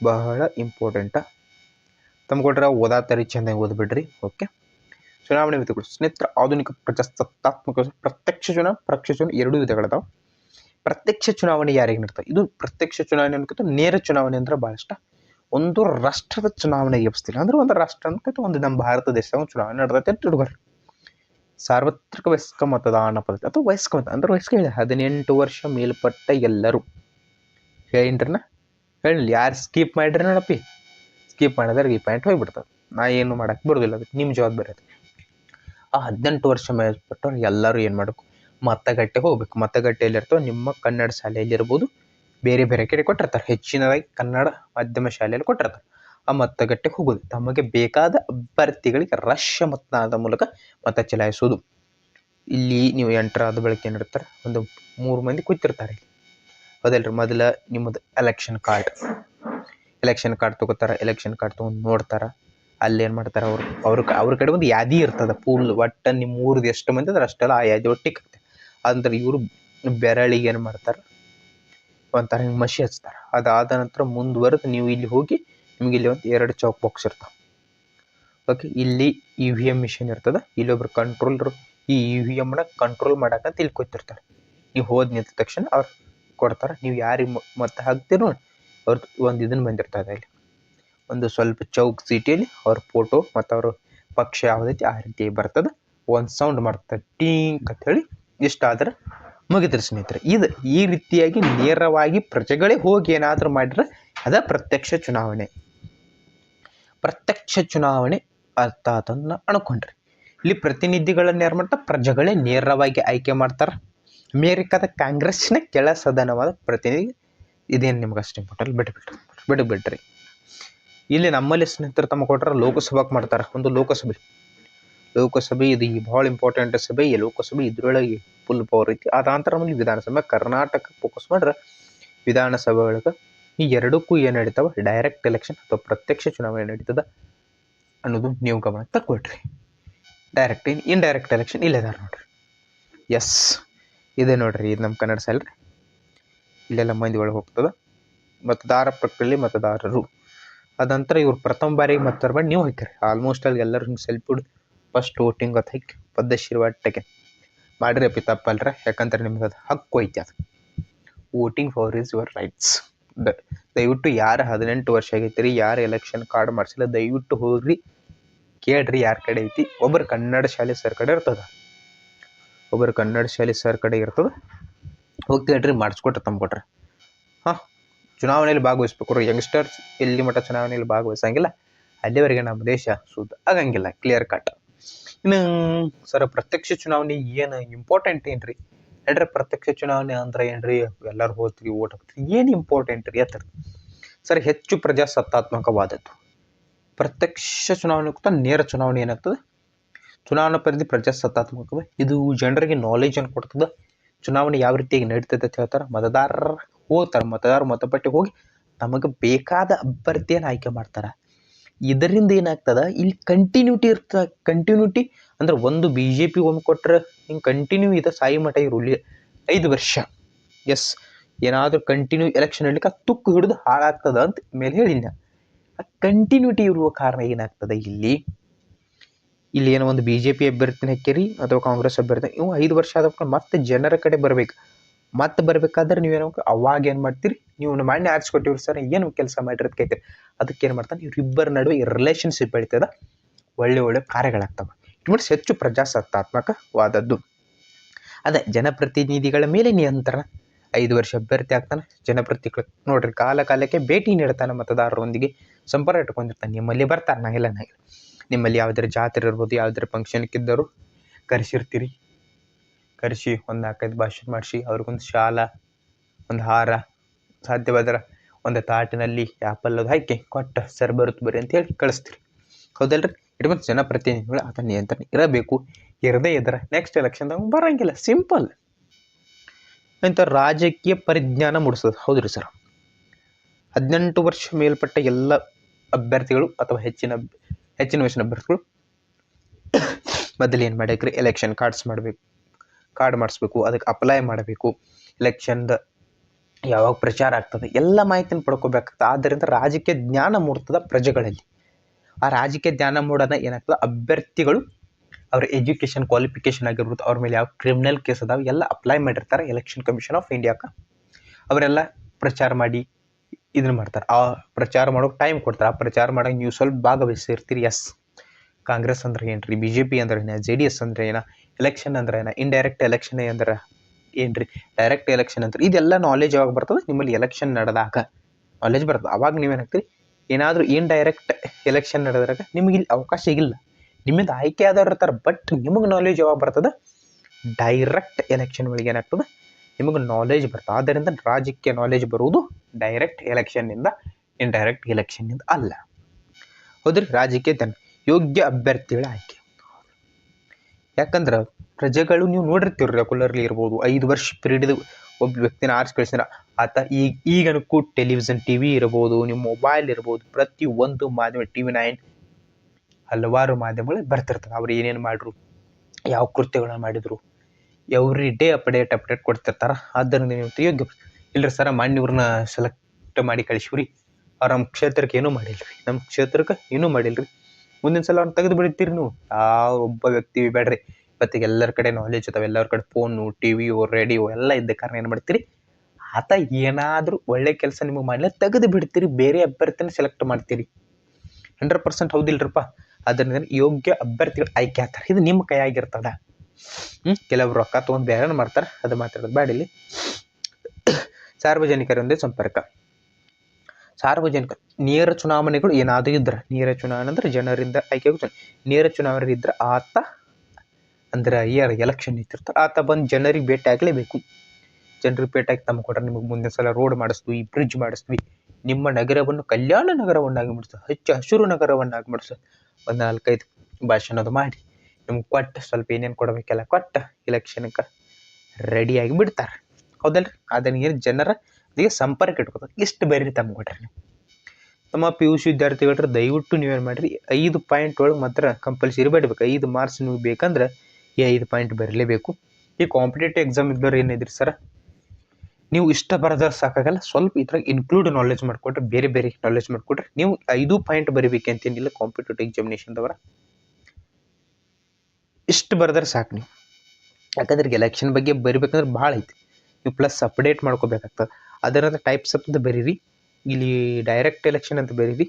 ಬಹಳ ಇಂಪಾರ್ಟೆಂಟ ತಮ್ಮ ಕೊಟ್ಟರೆ ಓದಾತರಿ ಚೆಂದಾಗಿ ಓದ್ಬಿಡ್ರಿ ಓಕೆ ಚುನಾವಣೆ ವಿಧಗಳು ಸ್ನೇಹಿತರ, ಆಧುನಿಕ ಪ್ರಜಾಸತ್ತಾತ್ಮಕ ಪ್ರತ್ಯಕ್ಷ ಚುನಾವಣೆ ಪರೋಕ್ಷ ಚುನಾವಣೆ ಎರಡೂ ವಿಧಗಳದಾವ. ಪ್ರತ್ಯಕ್ಷ ಚುನಾವಣೆ ಯಾರಿಗೆ ನಡ್ತಾವೆ? ಇದು ಪ್ರತ್ಯಕ್ಷ ಚುನಾವಣೆ ಅನ್ಕೋತ ನೇರ ಚುನಾವಣೆ ಅಂದ್ರೆ ಭಾಳ ಇಷ್ಟ. ಒಂದು ರಾಷ್ಟ್ರದ ಚುನಾವಣೆ ಎಬ್ಸ್ತಿಲ್ಲ ಅಂದ್ರೆ ಒಂದು ರಾಷ್ಟ್ರ ಅನ್ಕೋತ ಒಂದು ನಮ್ಮ ಭಾರತ ದೇಶದಾಗ ಚುನಾವಣೆ ನಡೆದೈತೆ ಅಂತ ಹುಡುಗರು ಸಾರ್ವತ್ರಿಕ ವಯಸ್ಕ ಮತದಾನ ಪದ್ಧತಿ, ಅಥವಾ ವಯಸ್ಕ ಮತ, ಅಂದ್ರೆ ವಯಸ್ಕ ಹೇಳಿ ಹದಿನೆಂಟು ವರ್ಷ ಮೇಲ್ಪಟ್ಟ ಎಲ್ಲರೂ. ಹೇಳಿನ್ರನ್ನ ಹೇಳಿ ಯಾರು ಸ್ಕಿಪ್ ಮಾಡಿರಿ ನೋಡಪ್ಪಿ. ಸ್ಕಿಪ್ ಮಾಡಿದ್ರೆ ಈ ಪಾಯಿಂಟ್ ಹೋಗ್ಬಿಡ್ತದೆ. ನಾ ಏನು ಮಾಡಕ್ಕೆ ಬರೋದಿಲ್ಲ, ಅದಕ್ಕೆ ನಿಮ್ಮ ಜವಾಬ್ದಾರಿ ಅದು. ಆ ಹದಿನೆಂಟು ವರ್ಷ ಮೇಲ್ಪಟ್ಟವ್ರು ಎಲ್ಲರೂ ಏನು ಮಾಡಬೇಕು? ಮತಗಟ್ಟೆಗೆ ಹೋಗ್ಬೇಕು. ಮತಗಟ್ಟೆಯಲ್ಲಿ ಇರ್ತವೆ ನಿಮ್ಮ ಕನ್ನಡ ಶಾಲೆಯಲ್ಲಿ ಇರ್ಬೋದು ಬೇರೆ ಬೇರೆ ಕಡೆ ಕೊಟ್ಟಿರ್ತಾರೆ. ಹೆಚ್ಚಿನದಾಗಿ ಕನ್ನಡ ಮಾಧ್ಯಮ ಶಾಲೆಯಲ್ಲಿ ಕೊಟ್ಟಿರ್ತಾರೆ. ಆ ಮತಗಟ್ಟೆ ಹೋಗೋದು. ತಮಗೆ ಬೇಕಾದ ಅಭ್ಯರ್ಥಿಗಳಿಗೆ ರಶ್ಯ ಮತದಾನದ ಮೂಲಕ ಮತ ಚಲಾಯಿಸೋದು. ಇಲ್ಲಿ ನೀವು ಎಂಟರ್ ಆದ ಬಳಿಕ ಏನಿರ್ತಾರೆ ಒಂದು ಮೂರು ಮಂದಿ ಕೂತಿರ್ತಾರೆ ಅದಲ್ರಿ ಮೊದಲ ನಿಮ್ಮದು ಎಲೆಕ್ಷನ್ ಕಾರ್ಡ್ ಎಲೆಕ್ಷನ್ ಕಾರ್ಡ್ ತೊಗೋತಾರೆ ಎಲೆಕ್ಷನ್ ಕಾರ್ಡ್ ತೊಗೊಂಡು ನೋಡ್ತಾರೆ. ಅಲ್ಲಿ ಏನು ಮಾಡ್ತಾರೆ ಅವರು, ಅವ್ರ ಅವ್ರ ಕಡೆ ಒಂದು ಯಾದಿ ಇರ್ತದೆ ಫುಲ್ ಒಟ್ಟು ನಿಮ್ಮ ಊರ್ದು ಎಷ್ಟು ಮಂದಿ ಅದ್ರ ಅಷ್ಟೆಲ್ಲ ಆ ಯಾದಿ ಒಟ್ಟಿಗೆ ಅಂದ್ರೆ ಇವರು ಬೆರಳಿಗೆ ಏನು ಮಾಡ್ತಾರೆ, ಒಂಥರ ಹಿಂಗೆ ಮಸಿ ಹಚ್ತಾರೆ. ಅದಾದ ನಂತರ ಮುಂದುವರೆದು ನೀವು ಇಲ್ಲಿ ಹೋಗಿ ನಿಮ್ಗೆ ಇಲ್ಲಿ ಒಂದು ಎರಡು ಚೌಕ್ ಬಾಕ್ಸ್ ಇರ್ತಾವೆ. ಓಕೆ ಇಲ್ಲಿ ಇ ವಿ ಎಂ ಮಿಷಿನ್ ಇರ್ತದೆ, ಇಲ್ಲೊಬ್ರು ಕಂಟ್ರೋಲ್ರು ಈ ಇ ವಿ ಎಮ್ನ ಕಂಟ್ರೋಲ್ ಮಾಡಕ್ಕಂತ ಇಲ್ಲಿ ಕೂತಿರ್ತಾರೆ ನೀವು ಹೋದ್ ನಿಂತ ತಕ್ಷಣ ಅವ್ರು ಕೊಡ್ತಾರೆ. ನೀವು ಯಾರಿಗೆ ಮತ್ತೆ ಹಾಕ್ತೀರೋ ನೋಡಿ ಅವ್ರದ್ದು ಒಂದು ಇದನ್ನು ಬಂದಿರ್ತದೆ ಇಲ್ಲಿ. ಒಂದು ಸ್ವಲ್ಪ ಚೌಕ್ ಸೀಟಿಯಲ್ಲಿ ಅವ್ರ ಫೋಟೋ ಮತ್ತು ಅವ್ರ ಪಕ್ಷ ಯಾವುದೈತಿ ಆ ರೀತಿ ಬರ್ತದೆ. ಒಂದು ಸೌಂಡ್ ಮಾಡ್ತಾರೆ ಟೀಂಕ್ ಹೇಳಿ ಇಷ್ಟಾದ್ರೆ ಮುಗಿದ್ರೆ ಸ್ನೇಹಿತರೆ. ಇದು ಈ ರೀತಿಯಾಗಿ ನೇರವಾಗಿ ಪ್ರಜೆಗಳೇ ಹೋಗಿ ಏನಾದರೂ ಮಾಡಿದ್ರೆ ಅದ ಪ್ರತ್ಯಕ್ಷ ಚುನಾವಣೆ. ಪ್ರತ್ಯಕ್ಷ ಚುನಾವಣೆ ಅರ್ಥ ಆತಂದು ಅನ್ಕೊಂಡ್ರಿ. ಇಲ್ಲಿ ಪ್ರತಿನಿಧಿಗಳನ್ನ ಯಾರು ಮಾಡ್ತಾರೆ? ಪ್ರಜೆಗಳೇ ನೇರವಾಗಿ ಆಯ್ಕೆ ಮಾಡ್ತಾರೆ. ಅಮೇರಿಕಾದ ಕಾಂಗ್ರೆಸ್ನ ಕೆಳ ಸದನವಾದ ಪ್ರತಿನಿಧಿ ಇದೇನು ನಿಮ್ಗೆ ಅಷ್ಟು ಇಂಪಾರ್ಟೆಂಟ್ ಬಿಟ್ಟು ಬಿಟ್ಟು ಬಿಟ್ರಿ ಇಲ್ಲಿ ನಮ್ಮಲ್ಲಿ ಸ್ನೇಹಿತರು ತಮ್ಮ ಕೊಟ್ಟರೆ ಲೋಕಸಭಾಕ್ಕೆ ಮಾಡ್ತಾರೆ, ಒಂದು ಲೋಕಸಭೆ. ಲೋಕಸಭೆ ಇದು ಈ ಭಾಳ ಇಂಪಾರ್ಟೆಂಟ್ ಸಭೆ, ಈ ಲೋಕಸಭೆ ಇದ್ರೊಳಗೆ ಫುಲ್ ಪವರ್ ಐತಿ. ಅದ ನಂತರ ನಮ್ಮಲ್ಲಿ ವಿಧಾನಸಭೆ, ಕರ್ನಾಟಕ ಫೋಕಸ್ ಮಾಡ್ರೆ ವಿಧಾನಸಭೆ ಒಳಗೆ ಈ ಎರಡಕ್ಕೂ ಏನು ನಡೀತಾವ? ಡೈರೆಕ್ಟ್ ಎಲೆಕ್ಷನ್ ಅಥವಾ ಪ್ರತ್ಯಕ್ಷ ಚುನಾವಣೆ ನಡೀತದ ಅನ್ನೋದು ನೀವು ಗಮನ ತಕ್ಕೊಟ್ರಿ ಡೈರೆಕ್ಟ್ ಇನ್ ಡೈರೆಕ್ಟ್ ಎಲೆಕ್ಷನ್ ಇಲ್ಲದಾರ ನೋಡ್ರಿ. ಎಸ್ ಇದೆ ನೋಡ್ರಿ, ಇದು ನಮ್ಮ ಕನ್ನಡ ಸ್ಯಾಲ್ರಿ ಇಲ್ಲೆಲ್ಲ ಮಂದಿ ಒಳಗೆ ಹೋಗ್ತದೆ. ಮತದಾರ ಪ್ರಕ್ರಿಯೆಯಲ್ಲಿ ಮತದಾರರು. ಅದಂತರ ಇವ್ರು ಪ್ರಥಮ ಬಾರಿಗೆ ಮತದಾರ ಮಾಡಿ ನೀವು ಹಾಕಿರಿ ಆಲ್ಮೋಸ್ಟ್ ಅಲ್ಲಿ ಎಲ್ಲರೂ ಹಿಂಗೆ ಸೆಲ್ಫ್ ಫಸ್ಟ್ ವೋಟಿಂಗ್ ಅಂತ ಹಾಕಿ ಪದ್ಧಶಿರವಾಟಕ್ಕೆ ಮಾಡಿರಿ ಅಪ್ಪಿ ತಪ್ಪಲ್ರ ಯಾಕಂದ್ರೆ ನಿಮ್ಗೆ ಅದು ಹಕ್ಕು ಐತಿ ಅದು. Voting for is your rights ದಯವಿಟ್ಟು ಯಾರು ಹದಿನೆಂಟು ವರ್ಷ ಆಗೈತಿ ಯಾರು ಎಲೆಕ್ಷನ್ ಕಾರ್ಡ್ ಮಾಡಿಸಿಲ್ಲ, ದಯವಿಟ್ಟು ಹೋಗ್ರಿ. ಕೇಳ್ರಿ ಯಾರ ಕಡೆ ಐತಿ. ಒಬ್ಬರು ಕನ್ನಡ ಶಾಲೆ ಸರ್ ಕಡೆ ಇರ್ತದ. ಒಬ್ಬರು ಕನ್ನಡ ಶಾಲೆ ಸರ್ ಕಡೆ ಇರ್ತದ. ಹೋಗಿ ಹೇಳ್ರಿ ಮಾಡಿಸ್ಕೊಟ್ರೆ ತಂಬ್ಕೊಟ್ರೆ. ಕೊಟ್ರೆ ಹಾಂ ಚುನಾವಣೆಯಲ್ಲಿ ಭಾಗವಹಿಸ್ಬೇಕು ಯಂಗ್ಸ್ಟರ್ಸ್ ಎಲ್ಲಿ ಮಟ್ಟ ಚುನಾವಣೆಯಲ್ಲಿ ಭಾಗವಹಿಸಂಗಿಲ್ಲ. ಅಲ್ಲಿವರೆಗೆ ನಮ್ಮ ದೇಶ ಸುದ್ದ ಆಗಂಗಿಲ್ಲ ಕ್ಲಿಯರ್ ಕಟ್ ಇನ್ನು, ಸರ್, ಪ್ರತ್ಯಕ್ಷ ಚುನಾವಣೆ ಏನು ಇಂಪಾರ್ಟೆಂಟ್ ಏನ್ರಿ? ಹೇಳ್ರಿ, ಪ್ರತ್ಯಕ್ಷ ಚುನಾವಣೆ ಅಂದ್ರೆ ಏನ್ರಿ? ಎಲ್ಲರೂ ಹೋಗ್ತೀವಿ, ಓಟ್ ಹಾಕ್ತೀವಿ. ಏನು ಇಂಪಾರ್ಟೆಂಟ್ ರೀ ಅತ್ತ ಸರ್, ಹೆಚ್ಚು ಪ್ರಜಾಸತ್ತಾತ್ಮಕವಾದದ್ದು. ಪ್ರತ್ಯಕ್ಷ ಚುನಾವಣೆಗಿಂತ ನೇರ ಚುನಾವಣೆ ಏನಾಗ್ತದೆ? ಚುನಾವಣಾ ಪರಿಧಿ ಪ್ರಜಾಸತ್ತಾತ್ಮಕ ಇದು ಜನರಿಗೆ ನಾಲೆಜನ್ನು ಕೊಡ್ತದೆ ಚುನಾವಣೆ ಯಾವ ರೀತಿಯಾಗಿ ನಡೀತದೆ ಅಂತ ಹೇಳ್ತಾರೆ ಮತದಾರರ ಹೋಗ್ತಾರೆ, ಮತದಾರ ಮತಪಟ್ಟಿಗೆ ಹೋಗಿ ನಮಗೆ ಬೇಕಾದ ಅಭ್ಯರ್ಥಿಯನ್ನು ಆಯ್ಕೆ ಮಾಡ್ತಾರೆ. ಇದರಿಂದ ಏನಾಗ್ತದೆ, ಇಲ್ಲಿ ಕಂಟಿನ್ಯೂಟಿ ಇರ್ತದೆ ಕಂಟಿನ್ಯೂಟಿ ಅಂದ್ರೆ ಒಂದು ಬಿ ಜೆ ಪಿ ಒಮ್ಮೆ ಕೊಟ್ಟರೆ ಹಿಂಗೆ ಕಂಟಿನ್ಯೂ ಇದೆ, ಸಾಯಿ ಮಠ ಇರಲಿ ಐದು ವರ್ಷ. ಎಸ್ ಏನಾದರೂ ಕಂಟಿನ್ಯೂ ಎಲೆಕ್ಷನ್ ಹೇಳಲಿಕ್ಕೆ ತುಕ್ಕು ಹಿಡಿದು ಹಾಳಾಗ್ತದ ಅಂತ ಮೇಲೆ ಹೇಳಿನ ಆ ಕಂಟಿನ್ಯೂಟಿ ಇರುವ ಕಾರಣ ಏನಾಗ್ತದೆ ಇಲ್ಲಿ? ಇಲ್ಲಿ ಏನೋ ಒಂದು ಬಿ ಜೆ ಪಿ ಅಭ್ಯರ್ಥಿನ ಹಾಕ್ಯರಿ ಅಥವಾ ಕಾಂಗ್ರೆಸ್ ಅಭ್ಯರ್ಥಿ ಇವು ಐದು ವರ್ಷ ಆದ ಮತ್ತೆ ಜನರ ಕಡೆ ಬರ್ಬೇಕು. ಮತ್ತೆ ಬರ್ಬೇಕಾದ್ರೆ ನೀವೇನೋ ಅವಾಗ ಏನು ಮಾಡ್ತೀರಿ? ನೀವು ಮಾನ್ಯ ಆರಿಸ್ಕೊಟ್ಟಿವ್ರಿ ಸರ್, ಏನು ಕೆಲಸ ಮಾಡಿರೋದು ಕೇಳ್ತೀರಿ. ಅದಕ್ಕೆ ಏನು ಮಾಡ್ತಾನೆ ಇವರಿಬ್ಬರ ನಡುವೆ ರಿಲೇಷನ್ಶಿಪ್ ಬೆಳೀತದ. ಒಳ್ಳೆ ಒಳ್ಳೆ ಕಾರ್ಯಗಳಾಗ್ತವೆ. ಇಟ್ ಮೀನ್ಸ್ ಹೆಚ್ಚು ಪ್ರಜಾಸತ್ತಾತ್ಮಕವಾದದ್ದು. ಅದೇ ಜನಪ್ರತಿನಿಧಿಗಳ ಮೇಲೆ ನಿಯಂತ್ರಣ. ಐದು ವರ್ಷ ಅಭ್ಯರ್ಥಿ ಆಗ್ತಾನೆ ಜನಪ್ರತಿಗಳು ನೋಡ್ರಿ ಕಾಲ ಕಾಲಕ್ಕೆ ಭೇಟಿ ನೀಡ್ತಾನೆ ಮತದಾರರೊಂದಿಗೆ. ಸಂಪರ್ಕ ಇಟ್ಕೊಂಡಿರ್ತಾನೆ, ನಿಮ್ಮಲ್ಲಿ ಬರ್ತಾರೆ ನಾ ಇಲ್ಲ ನಾ ನಿಮ್ಮಲ್ಲಿ ಯಾವ್ದಾರ ಜಾತ್ರೆ ಇರ್ಬೋದು, ಯಾವುದರ ಫಂಕ್ಷನ್ಕ್ಕಿದ್ದರು ಕರೆಸಿರ್ತೀರಿ. ಕರೆಸಿ, ಒಂದು ನಾಲ್ಕೈದು ಭಾಷಣ ಮಾಡಿಸಿ, ಅವ್ರಿಗೊಂದು ಶಾಲ, ಒಂದು ಹಾರ, ಸಾಧ್ಯವಾದ್ರೆ ಒಂದು ತಾಟಿನಲ್ಲಿ ಆ್ಯಪಲ್ ಅದು ಹಾಕಿ ಕೊಟ್ಟು ಸರ್ ಬರುತ್ತೆ ಬರ್ರಿ ಅಂತ ಹೇಳಿ ಕಳಿಸ್ತೀರಿ. ಹೌದಲ್ರಿ? ಇಟ್ ಮೀನ್ಸ್ ಜನಪ್ರತಿನಿಧಿಗಳು ಆತ ನಿಯಂತ್ರಣ ಇರಬೇಕು. ಇರದೇ ಇದ್ರ ನೆಕ್ಸ್ಟ್ ಎಲೆಕ್ಷನ್ದಾಗ ಬರೋಂಗಿಲ್ಲ. ಸಿಂಪಲ್ ಇಂಥ ರಾಜಕೀಯ ಪರಿಜ್ಞಾನ ಮೂಡಿಸೋದು. ಹೌದ್ರಿ ಸರ್? ಹದಿನೆಂಟು ವರ್ಷ ಮೇಲ್ಪಟ್ಟ ಎಲ್ಲ ಅಭ್ಯರ್ಥಿಗಳು ಅಥವಾ ಹೆಚ್ಚಿನ ಹೆಚ್ಚಿನ ವಯಸ್ಸಿನ ಅಭ್ಯರ್ಥಿಗಳು ಮೊದಲು ಏನು ಮಾಡ್ಯಾಕ್ರಿ ಎಲೆಕ್ಷನ್ ಕಾರ್ಡ್ಸ್ ಮಾಡಬೇಕು ಕಾರ್ಡ್ ಮಾಡಿಸ್ಬೇಕು ಅದಕ್ಕೆ ಅಪ್ಲೈ ಮಾಡಬೇಕು. ಎಲೆಕ್ಷನ್ದ ಯಾವಾಗ ಪ್ರಚಾರ ಆಗ್ತದೆ, ಎಲ್ಲ ಮಾಹಿತಿನ ಪಡ್ಕೋಬೇಕಾಗ್ತದೆ. ಆದ್ದರಿಂದ ರಾಜಕೀಯ ಜ್ಞಾನ ಮೂಡ್ತದೆ ಪ್ರಜೆಗಳಲ್ಲಿ. ಆ ರಾಜಕೀಯ ಜ್ಞಾನ ಮೂಡೋದ ಏನಾಗ್ತದೆ? ಅಭ್ಯರ್ಥಿಗಳು ಅವ್ರ ಎಜುಕೇಷನ್ ಕ್ವಾಲಿಫಿಕೇಷನ್ ಆಗಿರ್ಬೋದು, ಅವ್ರ ಮೇಲೆ ಯಾವ ಕ್ರಿಮಿನಲ್ ಕೇಸ್ ಅದಾವೆ, ಎಲ್ಲ ಅಪ್ಲೈ ಮಾಡಿರ್ತಾರೆ ಎಲೆಕ್ಷನ್ ಕಮಿಷನ್ ಆಫ್ ಇಂಡಿಯಾಕ ಅವರೆಲ್ಲ ಪ್ರಚಾರ ಮಾಡಿ ಇದನ್ನ ಮಾಡ್ತಾರೆ. ಆ ಪ್ರಚಾರ ಮಾಡೋಕೆ ಟೈಮ್ ಕೊಡ್ತಾರೆ. ಆ ಪ್ರಚಾರ ಮಾಡೋಕೆ ನೀವು ಸ್ವಲ್ಪ ಭಾಗವಹಿಸಿರ್ತೀರಿ. ಎಸ್ ಕಾಂಗ್ರೆಸ್ ಅಂದ್ರೆ ಏನು ರೀ ಬಿ ಜೆ ಪಿ ಅಂದ್ರೆ ಏನು? ಜೆ ಡಿ ಎಸ್ ಅಂದ್ರೆ ಏನ? ಎಲೆಕ್ಷನ್ ಅಂದ್ರೆ ಏನ? ಇಂಡೈರೆಕ್ಟ್ ಎಲೆಕ್ಷನ್ ಅಂದ್ರೆ ಏನು ರೀ ಡೈರೆಕ್ಟ್ ಎಲೆಕ್ಷನ್ ಅಂದ್ರೆ ಇದೆಲ್ಲ ನಾಲೆಜ್ ಯಾವಾಗ ಬರ್ತದೆ? ನಿಮ್ಮಲ್ಲಿ ಎಲೆಕ್ಷನ್ ನಡೆದಾಗ. ನಾಲೆಜ್ ಬರ್ತದೆ. ಅವಾಗ ನೀವೇನಾಗ್ತೀರಿ ಏನಾದರೂ ಇಂಡೈರೆಕ್ಟ್ ಎಲೆಕ್ಷನ್ ನಡೆದಾಗ ನಿಮಗೆ ಇಲ್ಲಿ ಅವಕಾಶ ಇಲ್ಲ. ನಿಮ್ಮಿಂದ ಆಯ್ಕೆ ಆದವ್ರು ಇರ್ತಾರೆ. ಬಟ್ ನಿಮಗೆ ನಾಲೆಜ್ ಯಾವಾಗ ಬರ್ತದೆ? ಡೈರೆಕ್ಟ್ ಎಲೆಕ್ಷನ್ ಒಳಗೆ ಏನಾಗ್ತದೆ ನಿಮಗೆ ನಾಲೆಜ್ ಬರ್ತದೆ. ಆದ್ದರಿಂದ ರಾಜಕೀಯ ನಾಲೆಜ್ ಬರುವುದು ಡೈರೆಕ್ಟ್ ಎಲೆಕ್ಷನ್ನಿಂದ ಇಂಡೈರೆಕ್ಟ್ ಎಲೆಕ್ಷನ್ನಿಂದ ಅಲ್ಲ. ಹೌದ್ರಿ? ರಾಜಕೀಯ ತನ್ನ ಯೋಗ್ಯ ಅಭ್ಯರ್ಥಿಗಳ ಆಯ್ಕೆ. ಯಾಕಂದ್ರೆ ಪ್ರಜೆಗಳು ನೀವು ನೋಡಿರ್ತೀವ್ರಿ ರೆಗ್ಯುಲರ್ಲಿ ಇರ್ಬೋದು. ಐದು ವರ್ಷ ಪೀರಿಯಡ್ ಒಬ್ಬ ವ್ಯಕ್ತಿನ ಆರಿಸಿ ಕಳಿಸಿದ್ರೆ. ಆತ ಈಗ ಈಗನಕ್ಕೂ ಟೆಲಿವಿಷನ್ ಟಿ ವಿ ಇರ್ಬೋದು, ನಿಮ್ಮ ಮೊಬೈಲ್ ಇರ್ಬೋದು, ಪ್ರತಿ ಒಂದು ಮಾಧ್ಯಮ ಟಿ ವಿ ನೈನ್ ಹಲವಾರು ಮಾಧ್ಯಮಗಳು ಬರ್ತಿರ್ತವೆ ಅವ್ರು ಏನೇನು ಮಾಡಿದ್ರು ಯಾವ ಕೃತ್ಯಗಳನ್ನ ಮಾಡಿದರು ಎವ್ರಿ ಡೇ ಅಪ್ಡೇಟ್ ಅಪ್ಡೇಟ್ ಕೊಡ್ತಿರ್ತಾರೆ. ಆದ್ದರಿಂದ ನೀವು ಯೋಗ್ಯ ಇಲ್ಲರಿ ಸರ ಮಾನ್ಯವ್ರನ್ನ ಸೆಲೆಕ್ಟ್ ಮಾಡಿ ಕಳಿಸಿವ್ರಿ ಅವ್ರು ನಮ್ಮ ಕ್ಷೇತ್ರಕ್ಕೆ ಏನೂ ಮಾಡಿಲ್ರಿ. ನಮ್ಮ ಕ್ಷೇತ್ರಕ್ಕೆ ಏನೂ ಮಾಡಿಲ್ರಿ. ಮುಂದಿನ ಸಲ ಅವ್ರನ್ನ ತೆಗೆದು ಬಿಡ್ತೀರಿ ನೀವು. ಯಾವ ಒಬ್ಬ ವ್ಯಕ್ತಿ ಬೇಡ್ರಿ. ಇವತ್ತಿಗೆ ಎಲ್ಲರ ಕಡೆ ನಾಲೆಜ್ ಇದಾವೆ. ಎಲ್ಲರ ಕಡೆ ಫೋನು ಟಿ ವಿಯು ರೇಡಿಯೋ ಎಲ್ಲ ಇದ್ದ ಕಾರಣ ಏನು ಮಾಡ್ತೀರಿ? ಆತ ಏನಾದರೂ ಒಳ್ಳೆ ಕೆಲಸ ನಿಮಗೆ ಮಾಡಲಿ ತೆಗೆದು ಬಿಡ್ತೀರಿ. ಬೇರೆ ಅಭ್ಯರ್ಥಿನ ಸೆಲೆಕ್ಟ್ ಮಾಡ್ತೀರಿ. ಹಂಡ್ರೆಡ್ ಪರ್ಸೆಂಟ್ ಹೌದಿಲ್ರಪ್ಪ. ಅದರಿಂದ ಯೋಗ್ಯ ಅಭ್ಯರ್ಥಿಗಳು ಆಯ್ಕೆ ಆಗ್ತಾರೆ. ಇದು ನಿಮ್ಮ ಕೈಯಾಗಿರ್ತದ. ಹ್ಞೂ ಕೆಲವರು ರೊಕ್ಕ ತೊಗೊಂಡು ಬೇರೆ ಮಾಡ್ತಾರೆ ಅದು ಮಾತಾಡೋದು ಬ್ಯಾಡ ಇಲ್ಲಿ. ಒಂದೇ ಸಂಪರ್ಕ. ಸಾರ್ವಜನಿಕ, ನೇರ ಚುನಾವಣೆಗಳು ಏನಾದರೂ ಇದ್ರೆ, ನೇರ ಚುನಾವಣೆ ಅಂದ್ರೆ ಜನರಿಂದ ಆಯ್ಕೆ ನೇರ ಚುನಾವಣೆ ಇದ್ರೆ ಆತ, ಅಂದ್ರೆ ಯಾರ್ ಎಲೆಕ್ಷನ್ ನಿಂತಿರ್ತಾರೆ, ಆತ ಬಂದು ಜನರಿಗೆ ಭೇಟಿ ಆಗಲೇಬೇಕು ಜನರಿಗೆ ಭೇಟಿಯಾಗಿ ತಮ್ಮ ಕೊಟ್ಟರೆ ನಿಮಗೆ ಮುಂದಿನ ಸಲ ರೋಡ್ ಮಾಡಿಸ್ತೀವಿ ಬ್ರಿಡ್ಜ್ ಮಾಡಿಸ್ತೀವಿ. ನಿಮ್ಮ ನಗರವನ್ನು ಕಲ್ಯಾಣ ನಗರವನ್ನಾಗಿ ಮಾಡಿಸ್ತೇವೆ, ಹೆಚ್ಚು ಹಸಿರು ನಗರವನ್ನಾಗಿ ಮಾಡಿಸ್ತೇವೆ. ಒಂದು ನಾಲ್ಕೈದು ಭಾಷಣದ ಮಾಡಿ. ನಿಮ್ಗೆ ಕೊಟ್ಟು ಸ್ವಲ್ಪ ಏನೇನು ಕೊಡಬೇಕೆಲ್ಲ ಕೊಟ್ಟು ಇಲೆಕ್ಷನ್ಗೆ ರೆಡಿಯಾಗಿ ಬಿಡ್ತಾರೆ. ಹೌದಲ್ರಿ? ಅದನ್ನ ಏನು ಜನರ ಅದಕ್ಕೆ ಸಂಪರ್ಕ ಇಟ್ಕೋತಾರೆ. ಇಷ್ಟು ಬೇರೆ ತಮ್ಮ ಕೊಟ್ರಿ ನೀವು. ಪಿ ಯು ಸಿ ವಿದ್ಯಾರ್ಥಿಗಳರ ದಯವಿಟ್ಟು ನೀವೇನು ಮಾಡಿರಿ? ಐದು ಪಾಯಿಂಟ್ ಒಳಗೆ ಮಾತ್ರ ಕಂಪಲ್ಸರಿ ಬರಬೇಕು. ಐದು ಮಾರ್ಕ್ಸ್ ನೀವು ಬೇಕಂದ್ರೆ ಈ ಐದು ಪಾಯಿಂಟ್ ಬರಲೇಬೇಕು. ಈ ಕಾಂಪಿಟೇಟಿವ್ ಎಕ್ಸಾಮ್ ಇದ್ದವ್ರು ಏನಿದ್ರಿ ಸರ? ನೀವು ಇಷ್ಟ ಬರೋದ್ರೆ ಸಾಕಾಗಲ್ಲ. ಸ್ವಲ್ಪ ಇದ್ರಾಗ ಇನ್ಕ್ಲೂಡ್ ನಾಲೆಜ್ ಮಾಡಿಕೊಟ್ರೆ, ಬೇರೆ ಬೇರೆ ನಾಲೆಜ್ ಮಾಡಿಕೊಟ್ರೆ ನೀವು ಐದು ಪಾಯಿಂಟ್ ಬರಿಬೇಕಂತೇನಿಲ್ಲ ಕಾಂಪಿಟೇಟಿವ್ ಎಕ್ಸಾಮಿನೇಷನ್ದವರ ಇಷ್ಟು ಬರೆದ್ರೆ ಸಾಕು ನೀವು. ಯಾಕಂದ್ರೆ ಎಲೆಕ್ಷನ್ ಬಗ್ಗೆ ಬರಿಬೇಕಂದ್ರೆ ಭಾಳ ಐತಿ. ನೀವು ಪ್ಲಸ್ ಅಪ್ಡೇಟ್ ಮಾಡ್ಕೋಬೇಕಾಗ್ತದೆ. ಅದರಂತ ಟೈಪ್ಸ್ ಅಂತ ಬರೀರಿ. ಇಲ್ಲಿ ಡೈರೆಕ್ಟ್ ಎಲೆಕ್ಷನ್ ಅಂತ ಬರೀರಿ.